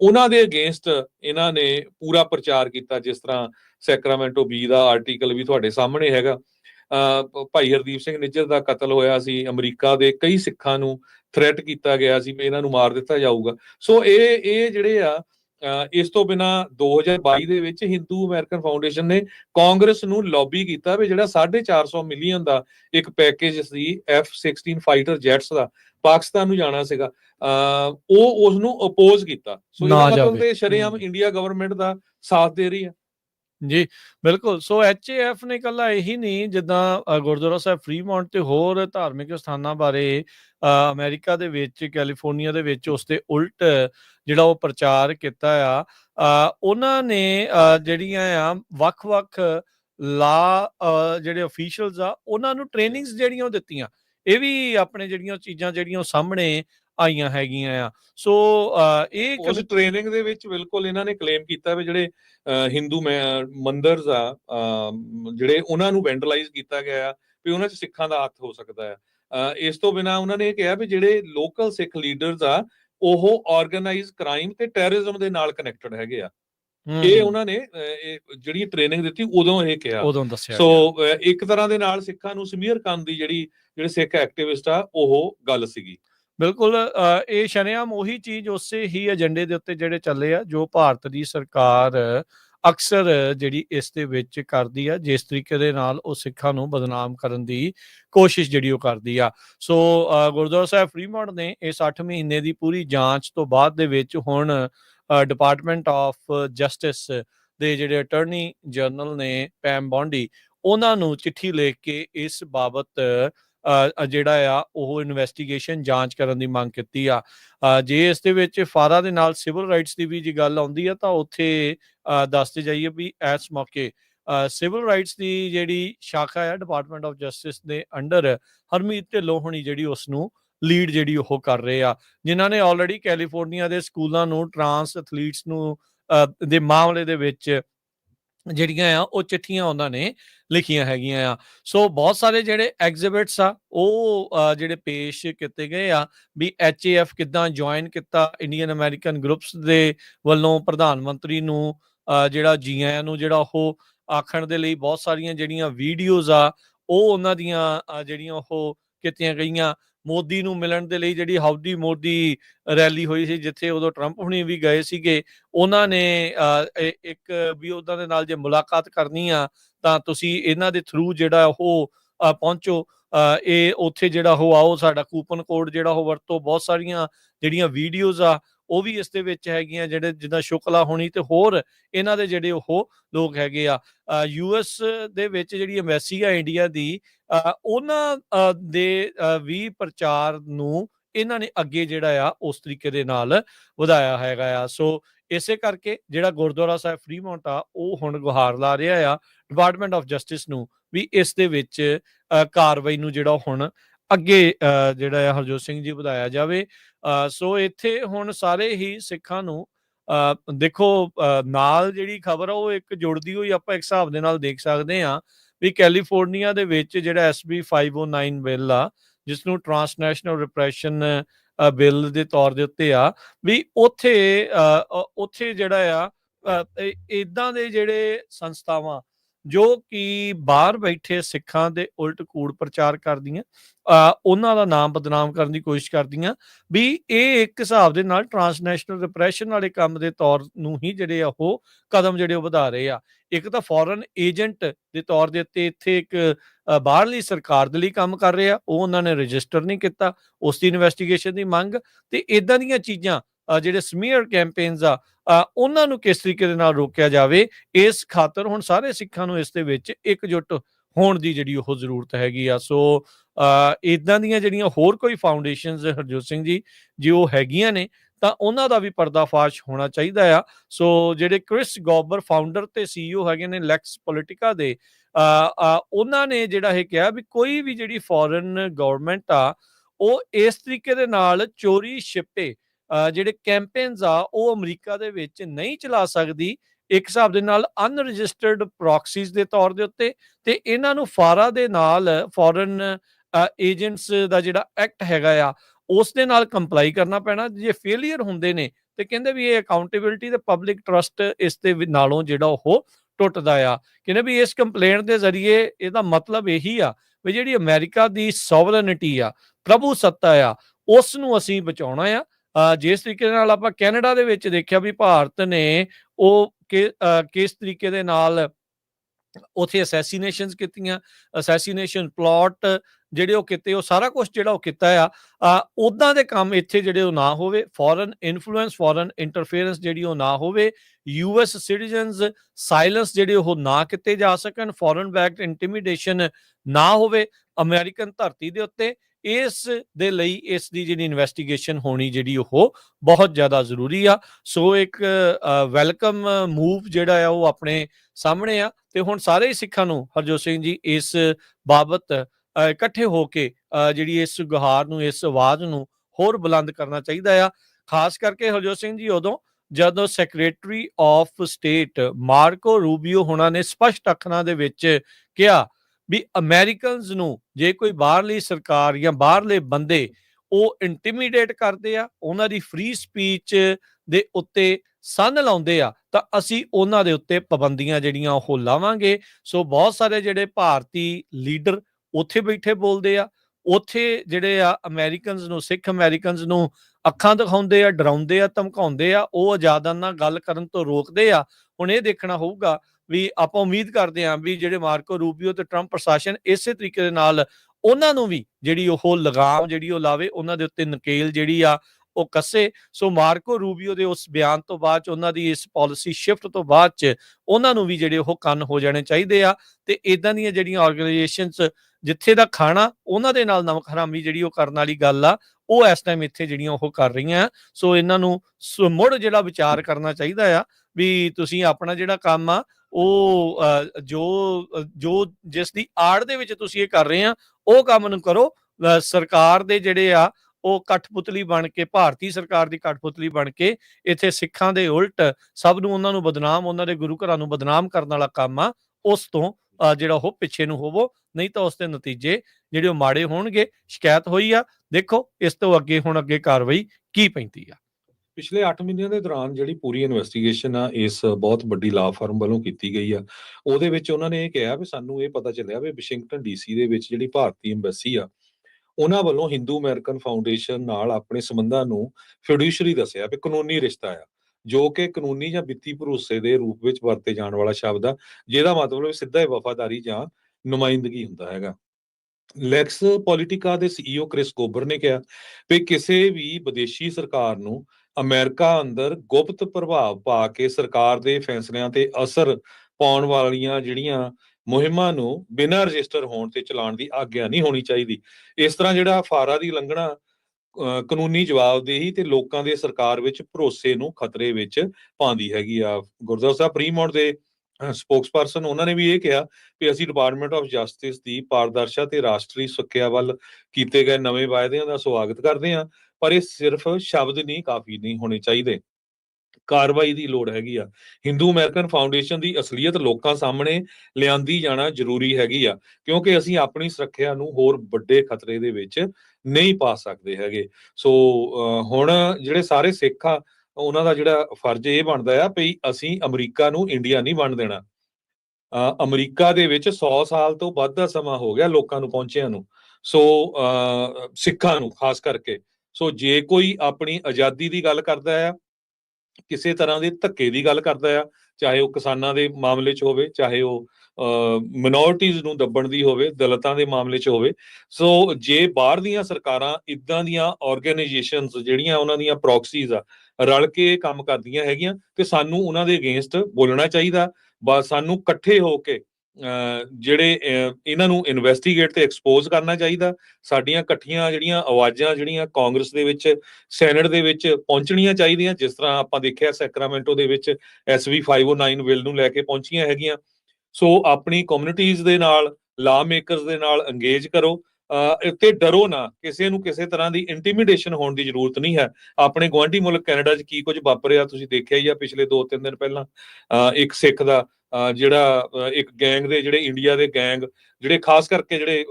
B: ਉਹਨਾਂ ਦੇ ਅਗੇਂਸਟ ਇਹਨਾਂ ਨੇ ਪੂਰਾ ਪ੍ਰਚਾਰ ਕੀਤਾ ਜਿਸ ਤਰ੍ਹਾਂ ਸੈਕਰਾਮੈਂਟੋ ਬੀ ਦਾ ਆਰਟੀਕਲ ਵੀ ਤੁਹਾਡੇ ਸਾਹਮਣੇ ਹੈਗਾ। ਭਾਈ ਹਰਦੀਪ ਸਿੰਘ ਨਿੱਜਰ ਦਾ ਕਤਲ ਹੋਇਆ ਸੀ ਅਮਰੀਕਾ ਦੇ ਕਈ ਸਿੱਖਾਂ ਨੂੰ ਥ੍ਰੈਟ ਕੀਤਾ ਗਿਆ ਸੀ ਵੀ ਇਹਨਾਂ ਨੂੰ ਮਾਰ ਦਿੱਤਾ ਜਾਊਗਾ ਸੋ ਇਹ ਇਹ ਜਿਹੜੇ ਆ ਇਸ ਤੋਂ ਬਿਨਾ 2022 ਦੇ ਵਿੱਚ ਹਿੰਦੂ ਅਮਰੀਕਨ ਫਾਊਂਡੇਸ਼ਨ ਨੇ ਕਾਂਗਰਸ ਨੂੰ ਲੌਬੀ ਕੀਤਾ ਵੀ ਜਿਹੜਾ 450 ਮਿਲੀਅਨ ਦਾ ਇੱਕ ਪੈਕੇਜ ਸੀ F16 ਫਾਈਟਰ ਜੈਟਸ ਦਾ ਪਾਕਿਸਤਾਨ ਨੂੰ ਜਾਣਾ ਸੀਗਾ ਉਹ ਉਸ ਨੂੰ ਅਪੋਜ਼ ਕੀਤਾ ਸੋ
A: ਨਾ
B: ਇਹਦਾ ਮਤਲਬ। ਤੇ ਸ਼ਰੇਆਮ। ਇੰਡੀਆ ਗਵਰਨਮੈਂਟ ਦਾ ਸਾਥ ਦੇ ਰਹੀ ਹੈ
A: ਜੀ ਬਿਲਕੁਲ। ਸੋ ਐਚਏਐਫ ਨੇ ਕੱਲਾ ਇਹੀ ਨਹੀਂ ਜਿੱਦਾਂ ਗੁਰਦੁਆਰਾ ਸਾਹਿਬ ਫਰੀਮੌਂਟ ਤੇ ਹੋਰ ਧਾਰਮਿਕ ਸਥਾਨਾਂ ਬਾਰੇ ਅ, ਅਮਰੀਕਾ ਦੇ ਵਿੱਚ ਕੈਲੀਫੋਰਨੀਆ ਦੇ ਵਿੱਚ ਉਸ ਦੇ ਉਲਟ ਜਿਹੜਾ ਉਹ ਪ੍ਰਚਾਰ ਕੀਤਾ ਆ ਉਹਨਾਂ ਨੇ ਅ, ਜਿਹੜੀਆਂ ਆ ਵੱਖ-ਵੱਖ ਲਾ ਜਿਹੜੇ ਅਫੀਸ਼ੀਅਲਸ ਆ ਉਹਨਾਂ ਨੂੰ ਟ੍ਰੇਨਿੰਗਸ ਜਿਹੜੀਆਂ ਉਹ ਦਿੱਤੀਆਂ। ਇਹ ਵੀ ਆਪਣੇ ਜਿਹੜੀਆਂ ਚੀਜ਼ਾਂ ਜਿਹੜੀਆਂ ਉਹ ਸਾਹਮਣੇ ਆਈਆਂ ਹੈਗੀਆਂ ਆ। ਸੋ ਇਹ
B: ਉਸ ਟ੍ਰੇਨਿੰਗ ਦੇ ਵਿੱਚ ਬਿਲਕੁਲ ਇਹਨਾਂ ਨੇ ਕਲੇਮ ਕੀਤਾ ਵੀ ਜਿਹੜੇ ਹਿੰਦੂ ਮੰਦਰਸ ਆ ਜਿਹੜੇ ਉਹਨਾਂ ਨੂੰ ਵੈਂਡਲਾਈਜ਼ ਕੀਤਾ ਗਿਆ ਆ ਵੀ ਉਹਨਾਂ 'ਚ ਸਿੱਖਾਂ ਦਾ ਹੱਥ ਹੋ ਸਕਦਾ ਹੈ ਇਸ ਤੋਂ ਬਿਨਾ ਉਹਨਾਂ ਨੇ ਇਹ ਕਿਹਾ ਵੀ ਜਿਹੜੇ ਲੋਕਲ ਸਿੱਖ ਲੀਡਰਸ ਆ ਉਹ ਆਰਗੇਨਾਈਜ਼ ਕ੍ਰਾਈਮ ਤੇ ਟੈਰਰਿਜ਼ਮ ਦੇ ਨਾਲ ਕਨੈਕਟਡ ਹੈਗੇ ਆ। ਇਹ ਉਹਨਾਂ ਨੇ ਜਿਹੜੀ ਟ੍ਰੇਨਿੰਗ ਦਿੱਤੀ ਉਦੋਂ ਇਹ ਕਿਹਾ।
A: ਉਦੋਂ ਦੱਸਿਆ
B: ਸੋ ਇੱਕ ਤਰ੍ਹਾਂ ਦੇ ਨਾਲ ਸਿੱਖਾਂ ਨੂੰ ਸਮੀਅਰ ਕਰਨ ਦੀ ਜਿਹੜੀ ਜਿਹੜੇ ਸਿੱਖ ਐਕਟਿਵਿਸਟ ਆ ਉਹ ਗੱਲ ਸੀਗੀ।
A: ਬਿਲਕੁਲ ਇਹ ਸ਼ਰੇਆਮ ਉਹੀ ਚੀਜ਼ ਉਸੇ ਹੀ ਏਜੰਡੇ ਦੇ ਉੱਤੇ ਜਿਹੜੇ ਚੱਲੇ ਆ, ਜੋ ਭਾਰਤ ਦੀ ਸਰਕਾਰ ਅਕਸਰ ਜਿਹੜੀ ਇਸ ਦੇ ਵਿੱਚ ਕਰਦੀ ਆ, ਜਿਸ ਤਰੀਕੇ ਦੇ ਨਾਲ ਉਹ ਸਿੱਖਾਂ ਨੂੰ ਬਦਨਾਮ ਕਰਨ ਦੀ ਕੋਸ਼ਿਸ਼ ਜਿਹੜੀ ਉਹ ਕਰਦੀ ਆ। ਸੋ ਗੁਰਦੁਆਰਾ ਸਾਹਿਬ ਫਰੀਮੌਂਟ ਨੇ ਇਸ 8 ਮਹੀਨੇ ਦੀ ਪੂਰੀ ਜਾਂਚ ਤੋਂ ਬਾਅਦ ਦੇ ਵਿੱਚ ਹੁਣ ਡਿਪਾਰਟਮੈਂਟ ਆਫ ਜਸਟਿਸ ਦੇ ਜਿਹੜੇ ਅਟਾਰਨੀ ਜਨਰਲ ਨੇ ਪੈਮ ਬੌਂਡੀ ਉਹਨਾਂ ਨੂੰ ਚਿੱਠੀ ਲਿਖ ਕੇ ਇਸ ਬਾਬਤ ਜਿਹੜਾ ਆ, ਉਹ ਇਨਵੈਸਟੀਗੇਸ਼ਨ ਜਾਂਚ ਕਰਨ ਦੀ ਮੰਗ ਕੀਤੀ ਆ। ਜੇ ਇਸ ਦੇ ਵਿੱਚ ਫਾਰਾ ਦੇ ਨਾਲ ਸਿਵਲ ਰਾਈਟਸ ਦੀ ਵੀ ਜੀ ਗੱਲ ਆਉਂਦੀ ਆ, ਤਾਂ ਉੱਥੇ ਦੱਸਦੇ ਜਾਈਏ ਵੀ ਇਸ ਮੌਕੇ ਸਿਵਲ ਰਾਈਟਸ ਦੀ ਜਿਹੜੀ ਸ਼ਾਖਾ ਹੈ ਡਿਪਾਰਟਮੈਂਟ ਆਫ ਜਸਟਿਸ ਦੇ ਅੰਡਰ ਹਰਮੀਤ ਢਿੱਲੋਂ ਹੋਣੀ ਜਿਹੜੀ ਉਸ ਨੂੰ ਲੀਡ ਜਿਹੜੀ ਉਹ ਕਰ ਰਹੇ ਆ। ਜਿਨ੍ਹਾਂ ਨੇ ਆਲਰੇਡੀ ਕੈਲੀਫੋਰਨੀਆ ਦੇ ਸਕੂਲਾਂ ਨੂੰ ਟਰਾਂਸ ਐਥਲੀਟਸ ਨੂੰ ਦੇ ਮਾਮਲੇ ਦੇ ਵਿੱਚ ਜਿਹੜੀਆਂ ਆ, ਉਹ ਚਿੱਠੀਆਂ ਉਹਨਾਂ ਨੇ ਲਿਖੀਆਂ ਹੈਗੀਆਂ ਆ। ਸੋ ਬਹੁਤ ਸਾਰੇ ਜਿਹੜੇ ਐਗਜ਼ਿਬਿਟਸ ਆ, ਉਹ ਜਿਹੜੇ ਪੇਸ਼ ਕੀਤੇ ਗਏ ਆ ਵੀ ਐਚਏਐਫ ਕਿਦਾਂ ਜੁਆਇਨ ਕੀਤਾ ਇੰਡੀਅਨ ਅਮਰੀਕਨ ਗਰੁੱਪਸ ਦੇ ਵੱਲੋਂ ਪ੍ਰਧਾਨ ਮੰਤਰੀ ਨੂੰ ਜਿਹੜਾ ਜੀਆਂ ਨੂੰ ਜਿਹੜਾ ਉਹ ਆਖਣ ਦੇ ਲਈ ਬਹੁਤ ਸਾਰੀਆਂ ਜਿਹੜੀਆਂ ਵੀਡੀਓਜ਼ ਆ, ਉਹ ਉਹਨਾਂ ਦੀਆਂ ਜਿਹੜੀਆਂ ਉਹ ਕੀਤੀਆਂ ਗਈਆਂ। ਮੋਦੀ ਨੂੰ ਮਿਲਣ ਦੇ ਲਈ ਜਿਹੜੀ ਹਾਊਦੀ ਮੋਦੀ ਰੈਲੀ ਹੋਈ ਸੀ ਜਿੱਥੇ ਉਦੋਂ ਟਰੰਪ ਹੁਣੀ ਵੀ ਗਏ ਸੀਗੇ ਉਹਨਾਂ ਨੇ ਇੱਕ ਵੀ ਉਹਨਾਂ ਦੇ ਨਾਲ ਜੇ ਮੁਲਾਕਾਤ ਕਰਨੀ ਆ ਤਾਂ ਤੁਸੀਂ ਇਹਨਾਂ ਦੇ ਥਰੂ ਜਿਹੜਾ ਉਹ ਪਹੁੰਚੋ। ਅ, ਇਹ ਉੱਥੇ ਜਿਹੜਾ ਉਹ ਆਓ ਸਾਡਾ ਕੂਪਨ ਕੋਡ ਜਿਹੜਾ ਉਹ ਵਰਤੋ। ਬਹੁਤ ਸਾਰੀਆਂ ਜਿਹੜੀਆਂ ਵੀਡੀਓਜ਼ ਆ ਉਹ ਵੀ ਇਸ ਦੇ ਵਿੱਚ ਹੈਗੀਆਂ ਜਿਹੜੇ ਜਿੱਦਾਂ ਸ਼ੁਕਲਾ ਹੋਣੀ ਤੇ ਹੋਰ ਇਹਨਾਂ ਦੇ ਜਿਹੜੇ ਉਹ ਲੋਕ ਹੈਗੇ ਆ ਯੂਐਸ ਦੇ ਵਿੱਚ ਜਿਹੜੀ ਐਮਬੈਸੀ ਆ ਇੰਡੀਆ ਦੀ ਉਹਨਾਂ ਦੇ ਵੀ ਪ੍ਰਚਾਰ ਨੂੰ ਇਹਨਾਂ ਨੇ ਅੱਗੇ ਜਿਹੜਾ ਆ ਉਸ ਤਰੀਕੇ ਦੇ ਨਾਲ ਵਧਾਇਆ ਹੈਗਾ ਆ। ਸੋ ਇਸੇ ਕਰਕੇ ਜਿਹੜਾ ਗੁਰਦੁਆਰਾ ਸਾਹਿਬ ਫਰੀਮੌਂਟ ਆ ਉਹ ਹੁਣ ਗੁਹਾਰ ਲਾ ਰਿਹਾ ਆ ਡਿਪਾਰਟਮੈਂਟ ਆਫ ਜਸਟਿਸ ਨੂੰ ਵੀ ਇਸ ਦੇ ਵਿੱਚ ਅ, ਕਾਰਵਾਈ ਨੂੰ ਜਿਹੜਾ ਹੁਣ ਅੱਗੇ ਅ, ਜਿਹੜਾ ਆ ਹਰਜੋਤ ਸਿੰਘ ਜੀ ਵਧਾਇਆ ਜਾਵੇ। ਸੋ ਇੱਥੇ ਹੁਣ ਸਾਰੇ ਹੀ ਸਿੱਖਾਂ ਨੂੰ ਦੇਖੋ ਨਾਲ ਜਿਹੜੀ ਖਬਰ ਆ ਉਹ ਇੱਕ ਜੁੜਦੀ ਹੋਈ ਆਪਾਂ ਇੱਕ ਹਿਸਾਬ ਦੇ ਨਾਲ ਦੇਖ ਸਕਦੇ ਆ ਵੀ ਕੈਲੀਫੋਰਨੀਆ ਦੇ ਵਿੱਚ ਜਿਹੜਾ SB 509 ਬਿੱਲ ਆ ਜਿਸ ਨੂੰ ਟਰਾਂਸਨੈਸ਼ਨਲ ਰਿਪਰੈਸ਼ਨ ਬਿੱਲ ਦੇ ਤੌਰ ਦੇ ਉੱਤੇ ਆ ਵੀ ਉੱਥੇ ਅ, ਉੱਥੇ ਜਿਹੜਾ ਆ ਇਦਾਂ ਦੇ ਜਿਹੜੇ ਸੰਸਥਾਵਾਂ ਜੋ ਕਿ ਬਾਹਰ ਬੈਠੇ ਸਿੱਖਾਂ ਦੇ ਉਲਟ ਕੂੜ ਪ੍ਰਚਾਰ ਕਰਦੀਆਂ ਉਹਨਾਂ ਦਾ ਨਾਮ ਬਦਨਾਮ ਕਰਨ ਦੀ ਕੋਸ਼ਿਸ਼ ਕਰਦੀਆਂ, ਵੀ ਇਹ ਇੱਕ ਹਿਸਾਬ ਦੇ ਨਾਲ ਟਰਾਂਸਨੈਸ਼ਨਲ ਰਿਪਰੈਸ਼ਨ ਵਾਲੇ ਕੰਮ ਦੇ ਤੌਰ ਨੂੰ ਹੀ ਜਿਹੜੇ ਆ ਉਹ ਕਦਮ ਜਿਹੜੇ ਉਹ ਵਧਾ ਰਹੇ ਆ। ਇੱਕ ਤਾਂ ਫੋਰਨ ਏਜੰਟ ਦੇ ਤੌਰ ਦੇ ਉੱਤੇ ਇੱਥੇ ਇੱਕ ਬਾਹਰਲੀ ਸਰਕਾਰ ਦੇ ਲਈ ਕੰਮ ਕਰ ਰਹੇ ਆ ਉਹ ਉਹਨਾਂ ਨੇ ਰਜਿਸਟਰ ਨਹੀਂ ਕੀਤਾ, ਉਸ ਦੀ ਇਨਵੈਸਟੀਗੇਸ਼ਨ ਦੀ ਮੰਗ, ਤੇ ਇਦਾਂ ਦੀਆਂ ਚੀਜ਼ਾਂ ਜਿਹੜੇ ਸਮੀਅਰ ਕੈਂਪੇਨਸ ਆ ਉਹਨਾਂ ਨੂੰ ਕਿਸ ਤਰੀਕੇ ਦੇ ਨਾਲ ਰੋਕਿਆ ਜਾਵੇ, ਇਸ ਖਾਤਰ ਹੁਣ ਸਾਰੇ ਸਿੱਖਾਂ ਨੂੰ ਇਸ ਦੇ ਵਿੱਚ ਇਕਜੁੱਟ ਹੋਣ ਦੀ ਜਿਹੜੀ ਉਹ ਜ਼ਰੂਰਤ ਹੈਗੀ ਆ। ਸੋ ਇਦਾਂ ਦੀਆਂ ਜਿਹੜੀਆਂ ਹੋਰ ਕੋਈ ਫਾਊਂਡੇਸ਼ਨਸ ਹਰਜੋਤ ਸਿੰਘ ਜੀ, ਜੇ ਉਹ ਹੈਗੀਆਂ ਨੇ, ਤਾਂ ਉਹਨਾਂ ਦਾ ਵੀ ਪਰਦਾਫਾਸ਼ ਹੋਣਾ ਚਾਹੀਦਾ ਆ। ਸੋ, ਜਿਹੜੇ ਕ੍ਰਿਸ ਗੋਬਰ ਫਾਊਂਡਰ ਤੇ ਸੀਈਓ ਹੈਗੇ ਨੇ ਲੈਕਸ ਪੋਲਿਟਿਕਾ ਦੇ ਉਹਨਾਂ ਨੇ ਜਿਹੜਾ ਇਹ ਕਿਹਾ ਵੀ ਕੋਈ ਵੀ ਜਿਹੜੀ ਫੋਰਨ ਗਵਰਨਮੈਂਟ ਆ, ਉਹ ਇਸ ਤਰੀਕੇ ਦੇ ਨਾਲ ਚੋਰੀ ਛਿਪੇ ਜਿਹੜੇ ਕੈਂਪੇਨਸ ਆ, ਉਹ ਅਮਰੀਕਾ ਦੇ ਵਿੱਚ ਨਹੀਂ ਚਲਾ ਸਕਦੀ। ਇੱਕ ਹਿਸਾਬ ਦੇ ਨਾਲ ਅਨਰਜਿਸਟਰਡ ਪ੍ਰੋਕਸੀਜ਼ ਦੇ ਤੌਰ ਦੇ ਉੱਤੇ ਤੇ ਇਹਨਾਂ ਨੂੰ ਫਾਰਾ ਦੇ ਨਾਲ ਫੋਰਨ ਏਜੰਟਸ ਦਾ ਜਿਹੜਾ ਐਕਟ ਹੈਗਾ ਆ, ਉਸ ਦੇ ਨਾਲ ਕੰਪਲਾਈ ਕਰਨਾ ਪੈਣਾ। ਜੇ ਫੇਲਿਅਰ ਹੁੰਦੇ ਨੇ, ਤੇ ਕਹਿੰਦੇ ਵੀ ਇਹ ਅਕਾਊਂਟੇਬਿਲਟੀ ਤੇ ਪਬਲਿਕ ਟਰਸਟ ਇਸ ਦੇ ਨਾਲੋਂ ਜਿਹੜਾ ਉਹ ਟੁੱਟਦਾ ਆ। ਕਹਿੰਦੇ ਵੀ ਇਸ ਕੰਪਲੇਂਟ ਦੇ ਜ਼ਰੀਏ ਇਹਦਾ ਮਤਲਬ ਇਹੀ ਆ ਵੀ ਜਿਹੜੀ ਅਮਰੀਕਾ ਦੀ ਸੋਵਰਨਿਟੀ ਆ, ਪ੍ਰਭੂ ਸੱਤਾ ਆ, ਉਸ ਨੂੰ ਅਸੀਂ ਬਚਾਉਣਾ ਆ। ਜਿਸ ਤਰੀਕੇ ਨਾਲ ਆਪਾਂ ਕੈਨੇਡਾ ਦੇ ਵਿੱਚ ਦੇਖਿਆ ਵੀ ਭਾਰਤ ਨੇ ਉਹ ਕਿਸ ਤਰੀਕੇ ਦੇ ਨਾਲ ਉਥੇ ਅਸੈਸੀਨੇਸ਼ਨਸ ਕੀਤੀਆਂ ਅਸੈਸੀਨੇਸ਼ਨ ਪਲਾਟ ਜਿਹੜੇ ਉਹ ਕੀਤੇ, ਉਹ ਸਾਰਾ ਕੁਝ ਜਿਹੜਾ ਉਹ ਕੀਤਾ ਆ ਉਦਾਂ ਦੇ ਕੰਮ ਇੱਥੇ ਜਿਹੜੇ ਉਹ ਨਾ ਹੋਵੇ ਫੋਰਨ ਇਨਫਲੂਐਂਸ ਫੋਰਨ ਇੰਟਰਫੇਰੈਂਸ ਜਿਹੜੀ ਉਹ ਨਾ ਹੋਵੇ ਯੂਐਸ ਸਿਟੀਜ਼ਨਸ ਸਾਇਲੈਂਸ ਜਿਹੜੇ ਉਹ ਨਾ ਕੀਤੇ ਜਾ ਸਕਣ ਫੋਰਨ ਬੈਕਡ ਇੰਟੀਮੀਡੇਸ਼ਨ ਨਾ ਹੋਵੇ ਅਮਰੀਕਨ ਧਰਤੀ ਦੇ ਉੱਤੇ ਇਸ ਦੇ ਲਈ ਇਸ ਦੀ ਜਿਹੜੀ ਇਨਵੈਸਟੀਗੇਸ਼ਨ ਹੋਣੀ ਜਿਹੜੀ ਉਹ ਬਹੁਤ ਜ਼ਿਆਦਾ ਜ਼ਰੂਰੀ ਆ। ਸੋ ਇੱਕ ਵੈਲਕਮ ਮੂਵ ਜਿਹੜਾ ਆ ਉਹ ਆਪਣੇ ਸਾਹਮਣੇ ਆ ਤੇ ਹੁਣ ਸਾਰੇ ਹੀ ਸਿੱਖਾਂ ਨੂੰ ਹਰਜੋਤ ਸਿੰਘ ਜੀ ਇਸ ਬਾਬਤ ਇਕੱਠੇ ਹੋ ਕੇ ਜਿਹੜੀ ਇਸ ਗੁਹਾਰ ਨੂੰ, ਇਸ ਆਵਾਜ਼ ਨੂੰ ਹੋਰ ਬੁਲੰਦ ਕਰਨਾ ਚਾਹੀਦਾ ਆ। ਖਾਸ ਕਰਕੇ ਹਰਜੋਤ ਸਿੰਘ ਜੀ ਉਦੋਂ ਜਦੋਂ secretary of state Marco Rubio ਹੋਣਾ ਨੇ ਸਪਸ਼ਟ ਅੱਖਰਾਂ ਦੇ ਵਿੱਚ ਕਿਹਾ ਵੀ ਅਮਰੀਕਨਸ ਨੂੰ ਜੇ ਕੋਈ ਬਾਹਰਲੀ ਸਰਕਾਰ ਜਾਂ ਬਾਹਰਲੇ ਬੰਦੇ ਉਹ ਇੰਟੀਮੀਡੇਟ ਕਰਦੇ ਆ, ਉਹਨਾਂ ਦੀ ਫ੍ਰੀ ਸਪੀਚ ਦੇ ਉੱਤੇ ਸੰਨ ਲਾਉਂਦੇ ਆ, ਤਾਂ ਅਸੀਂ ਉਹਨਾਂ ਦੇ ਉੱਤੇ ਪਾਬੰਦੀਆਂ ਜਿਹੜੀਆਂ ਉਹ ਲਾਵਾਂਗੇ। ਸੋ ਬਹੁਤ ਸਾਰੇ ਜਿਹੜੇ ਭਾਰਤੀ ਲੀਡਰ ਉੱਥੇ ਬੈਠੇ ਬੋਲਦੇ ਆ, ਉੱਥੇ ਜਿਹੜੇ ਆ ਅਮਰੀਕਨਸ ਨੂੰ ਸਿੱਖ ਅਮਰੀਕਨਸ ਨੂੰ ਅੱਖਾਂ ਦਿਖਾਉਂਦੇ ਆ, ਡਰਾਉਂਦੇ ਆ, ਧਮਕਾਉਂਦੇ ਆ, ਉਹ ਆਜ਼ਾਦਾਂ ਨਾਲ ਗੱਲ ਕਰਨ ਤੋਂ ਰੋਕਦੇ ਆ ਹੁਣ ਇਹ ਦੇਖਣਾ ਹੋਊਗਾ ਵੀ ਆਪਾਂ ਉਮੀਦ ਕਰਦੇ ਹਾਂ ਵੀ ਜਿਹੜੇ ਮਾਰਕੋ ਰੂਬੀਓ ਤੇ ਟਰੰਪ ਪ੍ਰਸ਼ਾਸਨ ਇਸੇ ਤਰੀਕੇ ਦੇ ਨਾਲ ਉਹਨਾਂ ਨੂੰ ਵੀ ਜਿਹੜੀ ਉਹ ਲਗਾਮ ਜਿਹੜੀ ਉਹ ਲਾਵੇ, ਉਹਨਾਂ ਦੇ ਉੱਤੇ ਨਕੇਲ ਜਿਹੜੀ ਆ ਉਹ ਕੱਸੇ। ਸੋ ਮਾਰਕੋ ਰੂਬੀਓ ਦੇ ਉਸ ਬਿਆਨ ਤੋਂ ਬਾਅਦ ਚ, ਉਹਨਾਂ ਦੀ ਇਸ ਪਾਲਿਸੀ ਸ਼ਿਫਟ ਤੋਂ ਬਾਅਦ ਚ ਉਹਨਾਂ ਨੂੰ ਵੀ ਜਿਹੜੇ ਉਹ ਕੰਨ ਹੋ ਜਾਣੇ ਚਾਹੀਦੇ ਆ ਤੇ ਇਦਾਂ ਦੀਆਂ ਜਿਹੜੀਆਂ ਆਰਗੇਨਾਈਜੇਸ਼ਨਸ ਜਿੱਥੇ ਦਾ ਖਾਣਾ, ਉਹਨਾਂ ਦੇ ਨਾਲ ਨਮਕ ਹਰਾਮੀ ਜਿਹੜੀ ਉਹ ਕਰਨ ਵਾਲੀ ਗੱਲ ਆ, ਉਹ ਇਸ ਟਾਈਮ ਇੱਥੇ ਜਿਹੜੀਆਂ ਉਹ ਕਰ ਰਹੀਆਂ। ਸੋ ਇਹਨਾਂ ਨੂੰ ਮੁੜ ਜਿਹੜਾ ਵਿਚਾਰ ਕਰਨਾ ਚਾਹੀਦਾ ਆ ਵੀ ਤੁਸੀਂ ਆਪਣਾ ਜਿਹੜਾ ਕੰਮ ਆ, ਉਹ ਜੋ ਜੋ ਜਿਸ ਦੀ ਆੜ ਦੇ ਵਿੱਚ ਤੁਸੀਂ ਇਹ ਕਰ ਰਹੇ ਆ, ਉਹ ਕੰਮ ਨੂੰ ਕਰੋ। ਸਰਕਾਰ ਦੇ ਜਿਹੜੇ ਆ, ਉਹ ਕਠਪੁਤਲੀ ਬਣ ਕੇ, ਭਾਰਤੀ ਸਰਕਾਰ ਦੀ ਕਠਪੁਤਲੀ ਬਣ ਕੇ, ਇੱਥੇ ਸਿੱਖਾਂ ਦੇ ਉਲਟ ਸਭ ਨੂੰ ਉਹਨਾਂ ਨੂੰ ਬਦਨਾਮ, ਉਹਨਾਂ ਦੇ ਗੁਰੂ ਘਰਾਂ ਨੂੰ ਬਦਨਾਮ ਕਰਨ ਵਾਲਾ ਕੰਮ ਆ, ਉਸ ਤੋਂ ਜਿਹੜਾ ਉਹ ਪਿੱਛੇ ਨੂੰ ਹੋਵੋ, ਨਹੀਂ ਤਾਂ ਉਸ ਦੇ ਨਤੀਜੇ ਜਿਹੜੇ ਉਹ ਮਾੜੇ ਹੋਣਗੇ, ਸ਼ਿਕਾਇਤ ਹੋਈ ਆ। ਦੇਖੋ, ਇਸ ਤੋਂ ਅੱਗੇ ਹੁਣ ਅੱਗੇ ਕਾਰਵਾਈ ਕੀ ਪੈਂਦੀ ਆ।
B: ਪਿਛਲੇ 8 ਮਹੀਨਿਆਂ ਦੇ ਦੌਰਾਨ ਜਿਹੜੀ ਪੂਰੀ ਇਨਵੈਸਟੀਗੇਸ਼ਨ ਆ, ਇਸ ਬਹੁਤ ਵੱਡੀ ਲਾ ਫਰਮ ਵੱਲੋਂ ਕੀਤੀ ਗਈ ਆ, ਉਹਦੇ ਵਿੱਚ ਉਹਨਾਂ ਨੇ ਇਹ ਕਿਹਾ ਵੀ ਸਾਨੂੰ ਇਹ ਪਤਾ ਚੱਲਿਆ ਵੀ ਵਾਸ਼ਿੰਗਟਨ ਡੀਸੀ ਦੇ ਵਿੱਚ ਜਿਹੜੀ ਭਾਰਤੀ ਐਮਬੈਸੀ ਆ, ਉਹਨਾਂ ਵੱਲੋਂ ਹਿੰਦੂ ਅਮਰੀਕਨ ਫਾਊਂਡੇਸ਼ਨ ਨਾਲ ਆਪਣੇ ਸੰਬੰਧਾਂ ਨੂੰ ਫਿਡੂਸ਼ਰੀ ਦੱਸਿਆ ਵੀ ਕਾਨੂੰਨੀ ਰਿਸ਼ਤਾ ਆ, ਜੋ ਕਿ ਕਾਨੂੰਨੀ ਜਾਂ ਵਿੱਤੀ ਭਰੋਸੇ ਦੇ ਰੂਪ ਵਿੱਚ ਵਰਤੇ ਜਾਣ ਵਾਲਾ ਸ਼ਬਦ ਆ, ਜਿਹਦਾ ਮਤਲਬ ਸਿੱਧਾ ਹੀ ਵਫਾਦਾਰੀ ਜਾਂ ਨੁਮਾਇੰਦਗੀ ਹੁੰਦਾ ਹੈਗਾ। ਲੈਕਸ ਪੋਲਿਟਿਕਾ ਦੇ ਸੀਈਓ ਕ੍ਰਿਸ ਗੋਬਰ ਨੇ ਕਿਹਾ ਵੀ ਕਿਸੇ ਵੀ ਵਿਦੇਸ਼ੀ ਸਰਕਾਰ ਨੂੰ ਅਮਰੀਕਾ ਅੰਦਰ ਗੁਪਤ ਪ੍ਰਭਾਵ ਪਾ ਕੇ ਸਰਕਾਰ ਦੇ ਫੈਸਲਿਆਂ ਤੇ ਅਸਰ ਪਾਉਣ ਵਾਲੀਆਂ ਜਿਹੜੀਆਂ ਮੁਹਿੰਮਾਂ ਨੂੰ ਬਿਨਾਂ ਰਜਿਸਟਰ ਹੋਣ ਤੇ ਚਲਾਉਣ ਦੀ ਆਗਿਆ ਨਹੀਂ ਹੋਣੀ ਚਾਹੀਦੀ। ਇਸ ਤਰ੍ਹਾਂ ਜਿਹੜਾ ਫਾਰਾ ਦੀ ਲੰਘਣਾ ਕਾਨੂੰਨੀ ਜਵਾਬਦੇਹੀ ਤੇ ਲੋਕਾਂ ਦੇ ਸਰਕਾਰ ਵਿੱਚ ਭਰੋਸੇ ਨੂੰ ਖਤਰੇ ਵਿੱਚ ਪਾਉਂਦੀ ਹੈਗੀ ਆ। ਗੁਰਦੁਆਰਾ ਸਾਹਿਬ ਪ੍ਰੀਮੋਟ ਦੇ ਸਪੋਕਸਪਰਸਨ ਉਹਨਾਂ ਨੇ ਵੀ ਇਹ ਕਿਹਾ ਕਿ ਅਸੀਂ ਡਿਪਾਰਟਮੈਂਟ ਆਫ ਜਸਟਿਸ ਦੀ ਪਾਰਦਰਸ਼ਤਾ ਤੇ ਰਾਸ਼ਟਰੀ ਸੁਰੱਖਿਆ ਵੱਲ ਕੀਤੇ ਗਏ ਨਵੇਂ ਵਾਅਦਿਆਂ ਦਾ ਸਵਾਗਤ ਕਰਦੇ ਹਾਂ। ਪਰ ਇਹ ਸਿਰਫ ਸ਼ਬਦ ਨਹੀਂ, ਕਾਫੀ ਨਹੀਂ ਹੋਣੇ ਚਾਹੀਦੇ। ਕਾਰਵਾਈ ਦੀ ਲੋੜ ਹੈਗੀ ਆ। ਹਿੰਦੂ ਅਮਰੀਕਨ ਫਾਊਂਡੇਸ਼ਨ ਦੀ ਅਸਲੀਅਤ ਲੋਕਾਂ ਸਾਹਮਣੇ ਲਿਆਂਦੀ ਜਾਣਾ ਜ਼ਰੂਰੀ ਹੈਗੀ ਆ, ਕਿਉਂਕਿ ਅਸੀਂ ਆਪਣੀ ਸੁਰੱਖਿਆ ਨੂੰ ਹੋਰ ਵੱਡੇ ਖਤਰੇ ਦੇ ਵਿੱਚ ਨਹੀਂ ਪਾ ਸਕਦੇ ਹੈਗੇ। ਸੋ ਹੁਣ ਜਿਹੜੇ ਸਾਰੇ ਸਿੱਖ ਆ, ਉਹਨਾਂ ਦਾ ਜਿਹੜਾ ਫਰਜ਼ ਇਹ ਬਣਦਾ ਆ ਵੀ ਅਸੀਂ ਅਮਰੀਕਾ ਨੂੰ ਇੰਡੀਆ ਨਹੀਂ ਬਣ ਦੇਣਾ। ਅਹ, ਅਮਰੀਕਾ ਦੇ ਵਿੱਚ 100 ਸਾਲ ਤੋਂ ਵੱਧ ਦਾ ਸਮਾਂ ਹੋ ਗਿਆ ਲੋਕਾਂ ਨੂੰ ਪਹੁੰਚਿਆਂ ਨੂੰ। ਸੋ, ਅਹ, ਸਿੱਖਾਂ ਨੂੰ, ਖਾਸ ਕਰਕੇ ਸੋ ਜੇ ਕੋਈ ਆਪਣੀ ਆਜ਼ਾਦੀ ਦੀ ਗੱਲ ਕਰਦਾ ਆ, ਕਿਸੇ ਤਰ੍ਹਾਂ ਦੇ ਧੱਕੇ ਦੀ ਗੱਲ ਕਰਦਾ ਆ, ਚਾਹੇ ਉਹ ਕਿਸਾਨਾਂ ਦੇ ਮਾਮਲੇ 'ਚ ਹੋਵੇ, ਚਾਹੇ ਉਹ ਮਿਨੋਰਟੀਜ਼ ਨੂੰ ਦੱਬਣ ਦੀ ਹੋਵੇ, ਦਲਤਾਂ ਦੇ ਮਾਮਲੇ 'ਚ ਹੋਵੇ ਸੋ ਜੇ ਬਾਹਰ ਦੀਆਂ ਸਰਕਾਰਾਂ ਇਦਾਂ ਦੀਆਂ ਆਰਗੇਨਾਈਜੇਸ਼ਨਸ ਜਿਹੜੀਆਂ ਉਹਨਾਂ ਦੀਆਂ ਪ੍ਰੋਕਸੀਜ਼ ਆ, ਰਲ ਕੇ ਕੰਮ ਕਰਦੀਆਂ ਹੈਗੀਆਂ, ਤੇ ਸਾਨੂੰ ਉਹਨਾਂ ਦੇ ਅਗੇਂਸਟ ਬੋਲਣਾ ਚਾਹੀਦਾ, ਬਸ ਸਾਨੂੰ ਇਕੱਠੇ ਹੋ ਕੇ ਜਿਹੜੇ ਇਹਨਾਂ ਨੂੰ ਇਨਵੈਸਟੀਗੇਟ ਤੇ ਐਕਸਪੋਜ਼ ਕਰਨਾ ਚਾਹੀਦਾ, ਸਾਡੀਆਂ ਇਕੱਠੀਆਂ ਜਿਹੜੀਆਂ ਆਵਾਜ਼ਾਂ ਜਿਹੜੀਆਂ ਕਾਂਗਰਸ ਦੇ ਵਿੱਚ, ਸੈਨੇਟ ਦੇ ਵਿੱਚ ਪਹੁੰਚਣੀਆਂ ਚਾਹੀਦੀਆਂ, ਜਿਸ ਤਰ੍ਹਾਂ ਆਪਾਂ ਦੇਖਿਆ ਸੈਕਰਾਮੈਂਟੋ ਦੇ ਵਿੱਚ ਐਸਵੀ 509 ਬਿੱਲ ਨੂੰ ਲੈ ਕੇ ਪਹੁੰਚੀਆਂ ਹੈਗੀਆਂ। ਸੋ ਆਪਣੀ ਕਮਿਊਨਿਟੀਜ਼ ਦੇ ਨਾਲ ਲਾ ਮੇਕਰਸ ਦੇ ਨਾਲ ਇੰਗੇਜ ਕਰੋ। ਤੇ ਡਰੋ ਨਾ, ਕਿਸੇ ਨੂੰ ਕਿਸੇ ਤਰ੍ਹਾਂ ਦੀ ਇੰਟੀਮੀਡੇਸ਼ਨ ਹੋਣ ਦੀ ਜ਼ਰੂਰਤ ਨਹੀਂ ਹੈ। ਆਪਣੇ ਗਵਾਂਢੀ ਮੁਲਕ ਕੈਨੇਡਾ 'ਚ ਕੀ ਕੁਝ ਵਾਪਰਿਆ ਤੁਸੀਂ ਦੇਖਿਆ ਹੀ ਆ ਪਿਛਲੇ 2-3 ਦਿਨ ਪਹਿਲਾਂ? ਇੱਕ ਸਿੱਖ ਦਾ ਜਿਹੜਾ ਇੱਕ ਗੈਂਗ ਦੇ ਜਿਹੜੇ ਇੰਡੀਆ ਦੇ ਗੈਂਗ, ਜਿਹੜੇ ਖਾਸ ਕਰਕੇ ਜਿਹੜੇ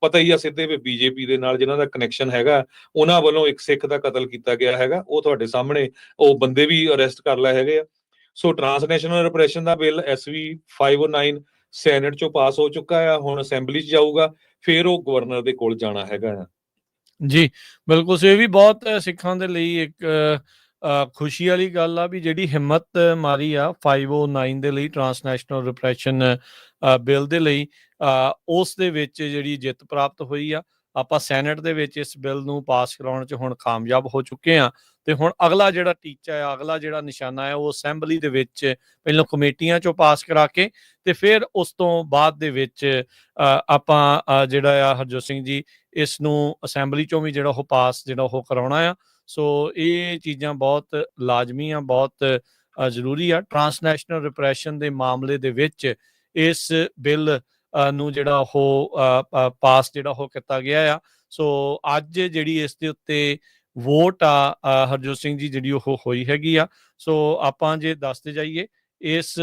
B: ਪਤਾ ਹੀ ਆ ਸਿੱਧੇ ਵੀ ਬੀਜੇਪੀ ਦੇ ਨਾਲ ਜਿਨ੍ਹਾਂ ਦਾ ਕਨੈਕਸ਼ਨ ਹੈਗਾ, ਉਹਨਾਂ ਵੱਲੋਂ ਇੱਕ ਸਿੱਖ ਦਾ ਕਤਲ ਕੀਤਾ ਗਿਆ ਹੈਗਾ। ਉਹ ਤੁਹਾਡੇ ਸਾਹਮਣੇ ਉਹ ਬੰਦੇ ਵੀ ਅਰੈਸਟ ਕਰ ਲਏ ਹੈਗੇ ਆ। ਸੋ ਟ੍ਰਾਂਸਨੈਸ਼ਨਲ ਰਿਪਰੈਸ਼ਨ ਦਾ ਬਿੱਲ ਐਸਵੀ 509 ਸੈਨੇਟ ਚੋਂ ਪਾਸ ਹੋ ਚੁੱਕਾ ਆ ਹੁਣ ਅਸੈਂਬਲੀ 'ਚ ਜਾਊਗਾ ਫਿਰ ਉਹ ਗਵਰਨਰ ਦੇ ਕੋਲ ਜਾਣਾ ਹੈਗਾ ਆ।
A: ਜੀ ਬਿਲਕੁਲ ਸੋ ਇਹ ਵੀ ਬਹੁਤ ਸਿੱਖਾਂ ਦੇ ਲਈ ਇੱਕ ਖੁਸ਼ੀ ਵਾਲੀ ਗੱਲ ਆ ਵੀ ਜਿਹੜੀ ਹਿੰਮਤ ਮਾਰੀ ਆ 509 ਦੇ ਲਈ ਟ੍ਰਾਂਸਨੈਸ਼ਨਲ ਰਿਪਰੈਸ਼ਨ ਬਿੱਲ ਦੇ ਲਈ ਅ, ਉਸ ਦੇ ਵਿੱਚ ਜਿਹੜੀ ਜਿੱਤ ਪ੍ਰਾਪਤ ਹੋਈ ਆ। ਆਪਾਂ ਸੈਨੇਟ ਦੇ ਵਿੱਚ ਇਸ ਬਿੱਲ ਨੂੰ ਪਾਸ ਕਰਾਉਣ 'ਚ ਹੁਣ ਕਾਮਯਾਬ ਹੋ ਚੁੱਕੇ ਆ ਤੇ ਹੁਣ ਅਗਲਾ ਜਿਹੜਾ ਟੀਚਾ ਆ, ਅਗਲਾ ਜਿਹੜਾ ਨਿਸ਼ਾਨਾ ਹੈ ਉਹ ਅਸੈਂਬਲੀ ਦੇ ਵਿੱਚ ਪਹਿਲਾਂ ਕਮੇਟੀਆਂ 'ਚੋਂ ਪਾਸ ਕਰਾ ਕੇ ਤੇ ਫਿਰ ਉਸ ਤੋਂ ਬਾਅਦ ਦੇ ਵਿੱਚ ਆਪਾਂ ਜਿਹੜਾ ਆ ਹਰਜੋਤ ਸਿੰਘ ਜੀ, ਇਸ ਨੂੰ ਅਸੈਂਬਲੀ ਚੋਂ ਵੀ ਜਿਹੜਾ ਉਹ ਪਾਸ ਜਿਹੜਾ ਉਹ ਕਰਾਉਣਾ ਆ। ਸੋ ਇਹ ਚੀਜ਼ਾਂ ਬਹੁਤ ਲਾਜ਼ਮੀ ਆ, ਬਹੁਤ ਜ਼ਰੂਰੀ ਆ। ਟਰਾਂਸਨੈਸ਼ਨਲ ਰਿਪਰੈਸ਼ਨ ਦੇ ਮਾਮਲੇ ਦੇ ਵਿੱਚ ਇਸ ਬਿੱਲ ਨੂੰ ਜਿਹੜਾ ਉਹ ਪਾਸ ਜਿਹੜਾ ਉਹ ਕੀਤਾ ਗਿਆ ਆ। ਸੋ ਅੱਜ ਜਿਹੜੀ ਇਸ ਦੇ ਉੱਤੇ ਵੋਟ ਆ ਹਰਜੋਤ ਸਿੰਘ ਜੀ ਜਿਹੜੀ ਉਹ ਹੋਈ ਹੈਗੀ ਆ। ਸੋ ਆਪਾਂ ਜੇ ਦੱਸਦੇ ਜਾਈਏ, ਇਸ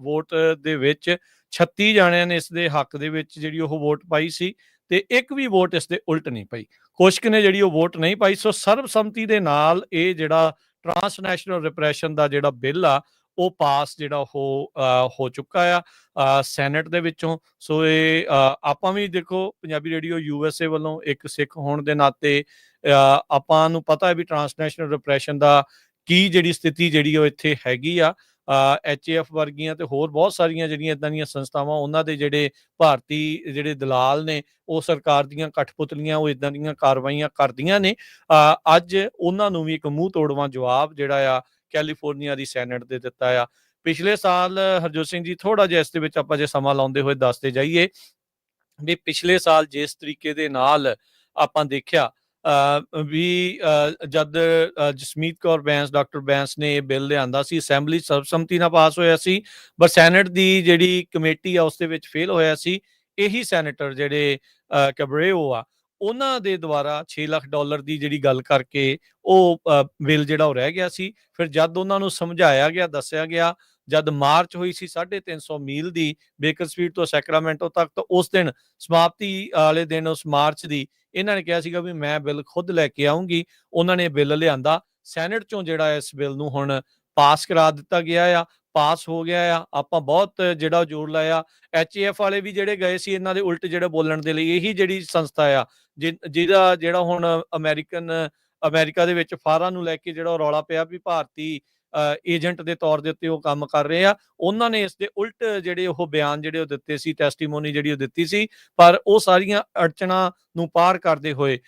A: ਵੋਟ ਦੇ ਵਿੱਚ 36 ਜਾਣਿਆਂ ਨੇ ਇਸ ਦੇ ਹੱਕ ਦੇ ਵਿੱਚ ਜਿਹੜੀ ਉਹ ਵੋਟ ਪਾਈ ਸੀ ਤੇ ਇੱਕ ਵੀ ਵੋਟ ਇਸ ਦੇ ਉਲਟ ਨਹੀਂ ਪਈ। ਕੁਛ ਨੇ ਜਿਹੜੀ ਉਹ ਵੋਟ ਨਹੀਂ ਪਾਈ, ਸੋ ਸਰਬਸੰਮਤੀ ਦੇ ਨਾਲ ਇਹ ਜਿਹੜਾ ਟਰਾਂਸਨੈਸ਼ਨਲ ਰਿਪਰੈਸ਼ਨ ਦਾ ਜਿਹੜਾ ਬਿੱਲ ਆ ਉਹ ਪਾਸ ਜਿਹੜਾ ਉਹ ਹੋ ਚੁੱਕਾ ਆ ਸੈਨੇਟ ਦੇ ਵਿੱਚੋਂ। ਸੋ ਇਹ ਆਪਾਂ ਵੀ ਦੇਖੋ, ਪੰਜਾਬੀ ਰੇਡੀਓ ਯੂਐਸਏ ਵੱਲੋਂ ਇੱਕ ਸਿੱਖ ਹੋਣ ਦੇ ਨਾਤੇ ਆਪਾਂ ਨੂੰ ਪਤਾ ਹੈ ਵੀ ਟਰਾਂਸਨੈਸ਼ਨਲ ਰਿਪਰੈਸ਼ਨ ਦਾ ਕੀ ਜਿਹੜੀ ਸਥਿਤੀ ਜਿਹੜੀ ਉਹ ਇੱਥੇ ਹੈਗੀ ਆ। ਐਚਏਐਫ ਵਰਗੀਆਂ ਤੇ ਹੋਰ ਬਹੁਤ ਸਾਰੀਆਂ ਜਿਹੜੀਆਂ ਇਦਾਂ ਦੀਆਂ ਸੰਸਥਾਵਾਂ, ਉਹਨਾਂ ਦੇ ਜਿਹੜੇ ਭਾਰਤੀ ਜਿਹੜੇ ਦਲਾਲ ਨੇ, ਉਹ ਸਰਕਾਰ ਦੀਆਂ ਕਠਪੁਤਲੀਆਂ, ਉਹ ਇਦਾਂ ਦੀਆਂ ਕਾਰਵਾਈਆਂ ਕਰਦੀਆਂ ਨੇ। ਅੱਜ ਉਹਨਾਂ ਨੂੰ ਵੀ ਇੱਕ ਮੂੰਹ ਤੋੜਵਾਂ ਜਵਾਬ ਜਿਹੜਾ ਆ ਕੈਲੀਫੋਰਨੀਆ ਦੀ ਸੈਨੇਟ ਦੇ ਦਿੱਤਾ ਆ। ਪਿਛਲੇ ਸਾਲ ਹਰਜੋਤ ਸਿੰਘ ਜੀ ਥੋੜਾ ਜਿਹਾ ਇਸ ਦੇ ਵਿੱਚ ਆਪਾਂ ਜੇ ਸਮਾਂ ਲਾਉਂਦੇ ਹੋਏ ਦੱਸਦੇ ਜਾਈਏ ਵੀ ਪਿਛਲੇ ਸਾਲ ਜਿਸ ਤਰੀਕੇ ਦੇ ਨਾਲ ਆਪਾਂ ਦੇਖਿਆ ਅ, ਵੀ ਅ, ਜਦ ਜਸਮੀਤ ਕੌਰ ਬੈਂਸ ਡਾਕਟਰ ਬੈਂਸ ਨੇ ਇਹ ਬਿੱਲ ਲਿਆਂਦਾ ਸੀ ਅਸੈਂਬਲੀ ਸਰਬਸੰਮਤੀ ਨਾਲ ਪਾਸ ਹੋਇਆ ਸੀ ਪਰ ਸੈਨੇਟ ਦੀ ਜਿਹੜੀ ਕਮੇਟੀ ਆ ਉਸ ਦੇ ਵਿੱਚ ਫੇਲ ਹੋਇਆ ਸੀ ਇਹੀ ਸੈਨੇਟਰ ਜਿਹੜੇ ਅ, ਕੈਬਰੇਓ ਆ ਉਹਨਾਂ ਦੇ ਦੁਆਰਾ 6 ਲੱਖ ਡਾਲਰ ਦੀ ਜਿਹੜੀ ਗੱਲ ਕਰਕੇ ਉਹ ਬਿੱਲ ਜਿਹੜਾ ਉਹ ਰਹਿ ਗਿਆ ਸੀ। ਫਿਰ ਜਦ ਉਹਨਾਂ ਨੂੰ ਸਮਝਾਇਆ ਗਿਆ, ਦੱਸਿਆ ਗਿਆ, ਜਦ ਮਾਰਚ ਹੋਈ ਸੀ 350 ਮੀਲ ਦੀ ਬੇਕਰਸਫੀਲਡ ਤੋਂ ਸੈਕਰਾਮੈਂਟੋ ਤੱਕ, ਤਾਂ ਉਸ ਦਿਨ ਸਮਾਪਤੀ ਵਾਲੇ ਦਿਨ ਉਸ ਮਾਰਚ ਦੀ ਇਹਨਾਂ ਨੇ ਕਿਹਾ ਸੀਗਾ ਵੀ ਮੈਂ ਬਿੱਲ ਖੁਦ ਲੈ ਕੇ ਆਉਂਗੀ ਉਹਨਾਂ ਨੇ ਬਿੱਲ ਲਿਆਂਦਾ। ਸੈਨੇਟ ਚੋਂ ਜਿਹੜਾ ਇਸ ਬਿੱਲ ਨੂੰ ਹੁਣ ਪਾਸ ਕਰਾ ਦਿੱਤਾ ਗਿਆ ਆ, ਪਾਸ ਹੋ ਗਿਆ ਆ। ਆਪਾਂ ਬਹੁਤ ਜਿਹੜਾ ਜ਼ੋਰ ਲਾਇਆ। ਐਚਏਐਫ ਵਾਲੇ ਵੀ ਜਿਹੜੇ ਗਏ ਸੀ, ਇਹਨਾਂ ਦੇ ਉਲਟ ਜਿਹੜੇ ਬੋਲਣ ਦੇ ਲਈ, ਇਹੀ ਜਿਹੜੀ ਸੰਸਥਾ ਆ ਜਿਹਦਾ ਜਿਹੜਾ ਹੁਣ ਅਮਰੀਕਨ, ਅਮਰੀਕਾ ਦੇ ਵਿੱਚ ਫਾਰਾਂ ਨੂੰ ਲੈ ਕੇ ਜਿਹੜਾ ਰੌਲਾ ਪਿਆ ਵੀ ਭਾਰਤੀ ਏਜੰਟ ਦੇ ਤੌਰ ਦੇ ਉੱਤੇ ਉਹ ਕੰਮ ਕਰ ਰਹੇ ਆ। ਉਹਨਾਂ ਨੇ ਇਸ ਦੇ ਉਲਟ ਜਿਹੜੇ ਉਹ ਬਿਆਨ ਜਿਹੜੇ ਉਹ ਦਿੱਤੇ ਸੀ ਟੈਸਟੀਮੋਨੀ ਜਿਹੜੀ ਉਹ ਦਿੱਤੀ ਸੀ ਪਰ ਉਹ ਸਾਰੀਆਂ ਅੜਚਣਾ ਨੂੰ ਪਾਰ ਕਰਦੇ ਹੋਏ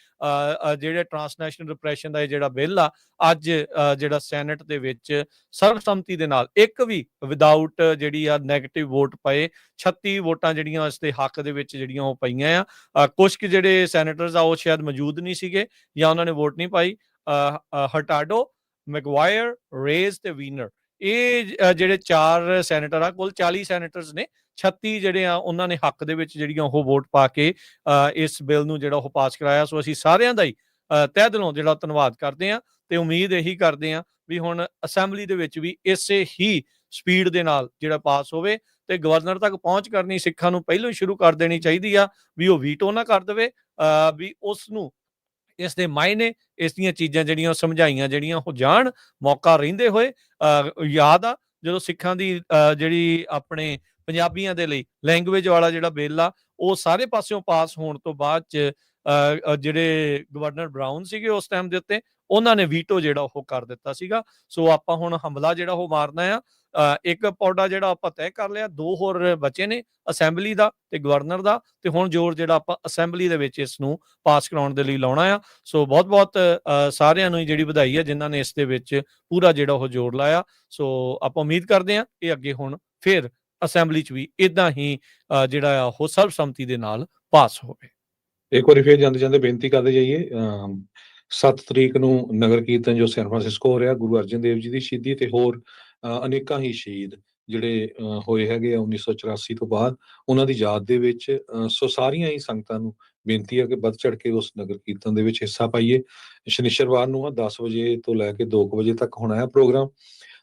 A: ਜਿਹੜੇ ਟਰਾਂਸਨੈਸ਼ਨਲ ਰਿਪਰੈਸ਼ਨ ਦਾ ਇਹ ਜਿਹੜਾ ਬਿੱਲ ਆ ਅੱਜ ਜਿਹੜਾ ਸੈਨੇਟ ਦੇ ਵਿੱਚ ਸਰਬਸੰਮਤੀ ਦੇ ਨਾਲ ਇੱਕ ਵੀ ਵਿਦਆਊਟ ਜਿਹੜੀ ਆ 네ਗੇਟਿਵ ਵੋਟ ਪਏ 36 ਵੋਟਾਂ ਜਿਹੜੀਆਂ ਇਸ ਦੇ ਹੱਕ ਦੇ ਵਿੱਚ ਜਿਹੜੀਆਂ ਉਹ ਪਈਆਂ ਆ। ਅ, ਕੁਝ ਕੁ ਜਿਹੜੇ ਸੈਨੇਟਰਸ ਆ ਉਹ ਸ਼ਾਇਦ ਮੌਜੂਦ ਨਹੀਂ ਸੀਗੇ ਜਾਂ ਉਹਨਾਂ ਨੇ ਵੋਟ ਨਹੀਂ ਪਾਈ। ਅ, ਹਟਾਡੋ ਮੈਗਵਾਇਰ ਰੇਜ਼ ਤੇ ਵੀਨਰ। ਇਹ ਜਿਹੜੇ ਚਾਰ ਸੈਨੇਟਰ ਆ ਕੁੱਲ 40 ਸੈਨੇਟਰਸ ਨੇ 36 ਜਿਹੜੇ ਆ ਉਹਨਾਂ ਨੇ ਹੱਕ ਦੇ ਵਿੱਚ ਜਿਹੜੀਆਂ ਉਹ ਵੋਟ ਪਾ ਕੇ ਇਸ ਬਿੱਲ ਨੂੰ ਜਿਹੜਾ ਉਹ ਪਾਸ ਕਰਾਇਆ। ਸੋ ਅਸੀਂ ਸਾਰਿਆਂ ਦਾ ਹੀ ਤਹਿ ਦਿਲੋਂ ਜਿਹੜਾ ਧੰਨਵਾਦ ਕਰਦੇ ਆ ਤੇ ਉਮੀਦ ਇਹੀ ਕਰਦੇ ਆ ਵੀ ਹੁਣ ਅਸੈਂਬਲੀ ਦੇ ਵਿੱਚ ਵੀ ਇਸੇ ਹੀ ਸਪੀਡ ਦੇ ਨਾਲ ਜਿਹੜਾ ਪਾਸ ਹੋਵੇ ਤੇ ਗਵਰਨਰ ਤੱਕ ਪਹੁੰਚ ਕਰਨੀ ਸਿੱਖਾਂ ਨੂੰ ਪਹਿਲਾਂ ਹੀ ਸ਼ੁਰੂ ਕਰ ਦੇਣੀ ਚਾਹੀਦੀ ਆ ਵੀ ਉਹ ਵੀਟੋ ਨਾ ਕਰ ਦੇਵੇ ਅ, ਵੀ ਉਸ ਨੂੰ ਇਸ ਦੇ ਮਾਇਨੇ ਇਸ ਦੀਆਂ ਚੀਜ਼ਾਂ ਜਿਹੜੀਆਂ ਸਮਝਾਈਆਂ ਜਿਹੜੀਆਂ ਉਹ ਜਾਣ ਮੌਕਾ ਰਹਿੰਦੇ ਹੋਏ ਅ, ਯਾਦ ਆ ਜਦੋਂ ਸਿੱਖਾਂ ਦੀ ਅ, ਜਿਹੜੀ ਆਪਣੇ ਪੰਜਾਬੀਆਂ ਦੇ ਲਈ ਲੈਂਗੁਏਜ ਵਾਲਾ ਜਿਹੜਾ ਬਿੱਲ ਆ ਉਹ ਸਾਰੇ ਪਾਸਿਓਂ ਪਾਸ ਹੋਣ ਤੋਂ ਬਾਅਦ ਚ ਅ, ਜਿਹੜੇ ਗਵਰਨਰ ਬਰਾਊਨ ਸੀਗੇ ਉਸ ਟਾਈਮ ਦੇ ਉੱਤੇ ਉਹਨਾਂ ਨੇ ਵੀਟੋ ਜਿਹੜਾ ਉਹ ਕਰ ਦਿੱਤਾ ਸੀਗਾ। ਸੋ ਆਪਾਂ ਹੁਣ ਹਮਲਾ ਜਿਹੜਾ ਉਹ ਮਾਰਨਾ ਆ ਇੱਕ ਪੌੜਾ ਜਿਹੜਾ ਆਪਾਂ ਤੈਅ ਕਰ ਲਿਆ, ਦੋ ਹੋਰ ਬਚੇ ਨੇ ਅਸੈਂਬਲੀ ਦਾ ਤੇ ਗਵਰਨਰ ਦਾ ਤੇ ਹੁਣ ਜ਼ੋਰ ਜਿਹੜਾ ਆਪਾਂ ਅਸੈਂਬਲੀ ਦੇ ਵਿੱਚ ਇਸ ਨੂੰ ਪਾਸ ਕਰਾਉਣ ਦੇ ਲਈ ਲਾਉਣਾ ਆ। ਸੋ ਬਹੁਤ ਬਹੁਤ ਸਾਰਿਆਂ ਨੂੰ ਜਿਹੜੀ ਵਧਾਈ ਹੈ ਜਿਨ੍ਹਾਂ ਨੇ ਇਸ ਦੇ ਵਿੱਚ ਪੂਰਾ ਜਿਹੜਾ ਉਹ ਜ਼ੋਰ ਲਾਇਆ। ਸੋ ਆਪਾਂ ਉਮੀਦ ਕਰਦੇ ਹਾਂ ਇਹ ਅੱਗੇ ਹੁਣ ਫਿਰ ਅਸੈਂਬਲੀ 'ਚ ਵੀ ਇਦਾਂ ਹੀ ਜਿਹੜਾ ਉਹ ਸਰਬਸੰਮਤੀ ਦੇ ਨਾਲ ਪਾਸ ਹੋਵੇ।
B: ਇੱਕ ਵਾਰੀ ਫੇਰ ਜਾਂਦੇ ਜਾਂਦੇ ਬੇਨਤੀ ਕਰਦੇ ਜਾਈਏ 7 ਤਰੀਕ ਨੂੰ ਨਗਰ ਕੀਰਤਨ ਜੋ ਸੈਨ ਫਰਾਂਸਿਸਕੋ ਹੋ ਰਿਹਾ, ਗੁਰੂ ਅਰਜਨ ਦੇਵ ਜੀ ਦੀ ਸ਼ਹੀਦੀ ਤੇ ਹੋਰ ਅਨੇਕਾਂ ਹੀ ਸ਼ਹੀਦ ਜਿਹੜੇ ਅ, ਹੋਏ ਹੈਗੇ ਆ 1984 ਤੋਂ ਬਾਅਦ ਉਹਨਾਂ ਦੀ ਯਾਦ ਦੇ ਵਿੱਚ ਸੋ ਸਾਰੀਆਂ ਹੀ ਸੰਗਤਾਂ ਨੂੰ ਬੇਨਤੀ ਹੈ ਕਿ ਵੱਧ ਚੜ ਕੇ ਉਸ ਨਗਰ ਕੀਰਤਨ ਦੇ ਵਿੱਚ ਹਿੱਸਾ ਪਾਈਏ। ਸ਼ਨੀਚਰਵਾਰ ਨੂੰ ਆ 10 ਵਜੇ ਤੋਂ ਲੈ ਕੇ 2 ਵਜੇ ਤੱਕ ਹੋਣਾ ਹੈ ਪ੍ਰੋਗਰਾਮ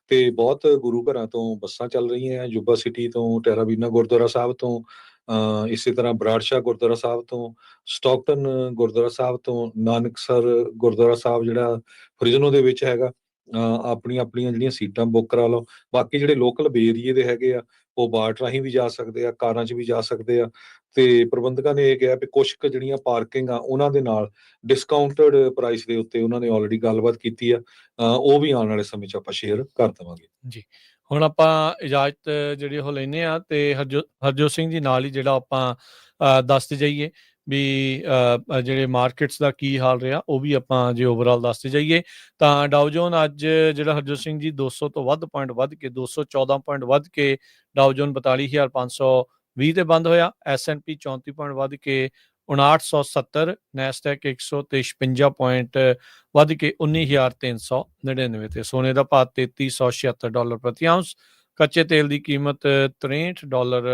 B: ਤੇ ਬਹੁਤ ਗੁਰੂ ਘਰਾਂ ਤੋਂ ਬੱਸਾਂ ਚੱਲ ਰਹੀਆਂ ਹੈ ਜੁਬਾ ਸਿਟੀ ਤੋਂ ਟੈਰਾਬੀਨਾ ਗੁਰਦੁਆਰਾ ਸਾਹਿਬ ਤੋਂ ਅ, ਇਸੇ ਤਰ੍ਹਾਂ ਬਰਾੜਸ਼ਾਹ ਗੁਰਦੁਆਰਾ ਸਾਹਿਬ ਤੋਂ ਸਟਾਕਟਨ ਗੁਰਦੁਆਰਾ ਸਾਹਿਬ ਤੋਂ ਨਾਨਕਸਰ ਗੁਰਦੁਆਰਾ ਸਾਹਿਬ ਜਿਹੜਾ ਫਰੀਜ਼ਨੋ ਦੇ ਵਿੱਚ ਹੈਗਾ। ਆਪਣੀਆਂ ਆਪਣੀਆਂ ਜਿਹੜੀਆਂ ਸੀਟਾਂ ਬੁੱਕ ਕਰਾ ਲਓ। ਬਾਕੀ ਜਿਹੜੇ ਲੋਕਲ ਏਰੀਏ ਦੇ ਹੈਗੇ ਆ ਉਹ ਬਾਟ ਰਾਹੀਂ ਵੀ ਜਾ ਸਕਦੇ ਆ ਕਾਰਾਂ 'ਚ ਵੀ ਜਾ ਸਕਦੇ ਆ। ਤੇ ਪ੍ਰਬੰਧਕਾਂ ਨੇ ਇਹ ਕਿਹਾ ਕਿ ਕੁਝ ਕੁ ਜਿਹੜੀਆਂ ਪਾਰਕਿੰਗ ਆ ਉਹਨਾਂ ਦੇ ਨਾਲ ਡਿਸਕਾਊਂਟਡ ਪ੍ਰਾਈਸ ਦੇ ਉੱਤੇ ਉਹਨਾਂ ਨੇ ਆਲਰੇਡੀ ਗੱਲਬਾਤ ਕੀਤੀ ਆ। ਉਹ ਵੀ ਆਉਣ ਵਾਲੇ ਸਮੇਂ 'ਚ ਆਪਾਂ ਸ਼ੇਅਰ ਕਰ ਦੇਵਾਂਗੇ।
A: ਹੁਣ ਆਪਾਂ ਇਜਾਜ਼ਤ ਜਿਹੜੀ ਉਹ ਲੈਨੇ ਆ ਤੇ ਹਰਜੋ ਹਰਜੋਤ ਸਿੰਘ ਜੀ ਨਾਲ ਹੀ ਜਿਹੜਾ ਆਪਾਂ ਅ, ਦੱਸਦੇ ਜਾਈਏ। ਵੀ ਜਿਹੜੇ ਮਾਰਕੀਟਸ ਦਾ ਕੀ ਹਾਲ ਰਿਹਾ, ਉਹ ਵੀ ਆਪਾਂ ਜੇ ਓਵਰਆਲ ਦੱਸਦੇ ਜਾਈਏ, ਤਾਂ ਡਾਊ ਜੋਨ ਅੱਜ ਜਿਹੜਾ ਹਰਜੋਤ ਸਿੰਘ ਜੀ 200 ਤੋਂ ਵੱਧ ਪੁਆਇੰਟ ਵੱਧ ਕੇ 214 ਪੁਆਇੰਟ ਵੱਧ ਕੇ ਡਾਊ ਜੋਨ 42520 ਤੇ ਬੰਦ ਹੋਇਆ ਐਸਐਨਪੀ 34 ਪੁਆਇੰਟ ਵੱਧ ਕੇ 5970 ਨੈਸਡੈਕ 153 ਪੁਆਇੰਟ ਵੱਧ ਕੇ 19399 ਤੇ ਸੋਨੇ ਦਾ ਭਾਅ 3376 ਡਾਲਰ ਪ੍ਰਤੀ ਆਉਂਸ ਕੱਚੇ ਤੇਲ ਦੀ ਕੀਮਤ 63 ਡਾਲਰ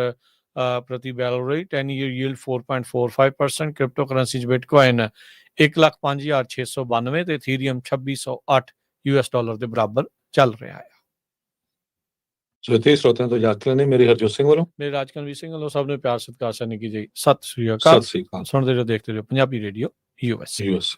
A: ਅ, ਪ੍ਰਤੀ ਬੈਰਲ ਰਹੀ 10 year yield 4.45% ਕ੍ਰਿਪਟੋ ਕਰੰਸੀ ਚ ਬਿਟਕੋਇਨ 105692 ਤੇ ਇਥੀਰੀਅਮ 2608 ਯੂਐਸ ਡਾਲਰ ਦੇ ਬਰਾਬਰ ਚੱਲ ਰਿਹਾ ਹੈ
B: ਸੋ ਇੱਥੇ ਹੀ ਸਰੋਤਿਆਂ ਤੋਂ ਇਜਾਜ਼ਤ ਲੈਣੇ ਮੇਰੀ ਹਰਜੋਤ ਸਿੰਘ ਵੱਲੋਂ
A: ਮੇਰੇ ਰਾਜਕਨਵੀਰ ਸਿੰਘ ਵੱਲੋਂ ਸਭ ਨੂੰ ਪਿਆਰ ਸਤਿਕਾਰ ਸਨ ਕੀ ਜੀ ਸਤਿ ਸ੍ਰੀ ਅਕਾਲ
B: ਸਤਿ ਸ੍ਰੀ ਅਕਾਲ
A: ਸੁਣਦੇ ਰਹੋ ਦੇਖਦੇ ਰਹੋ ਪੰਜਾਬੀ ਰੇਡੀਓ ਯੂਐਸ
B: ਯੂਐਸ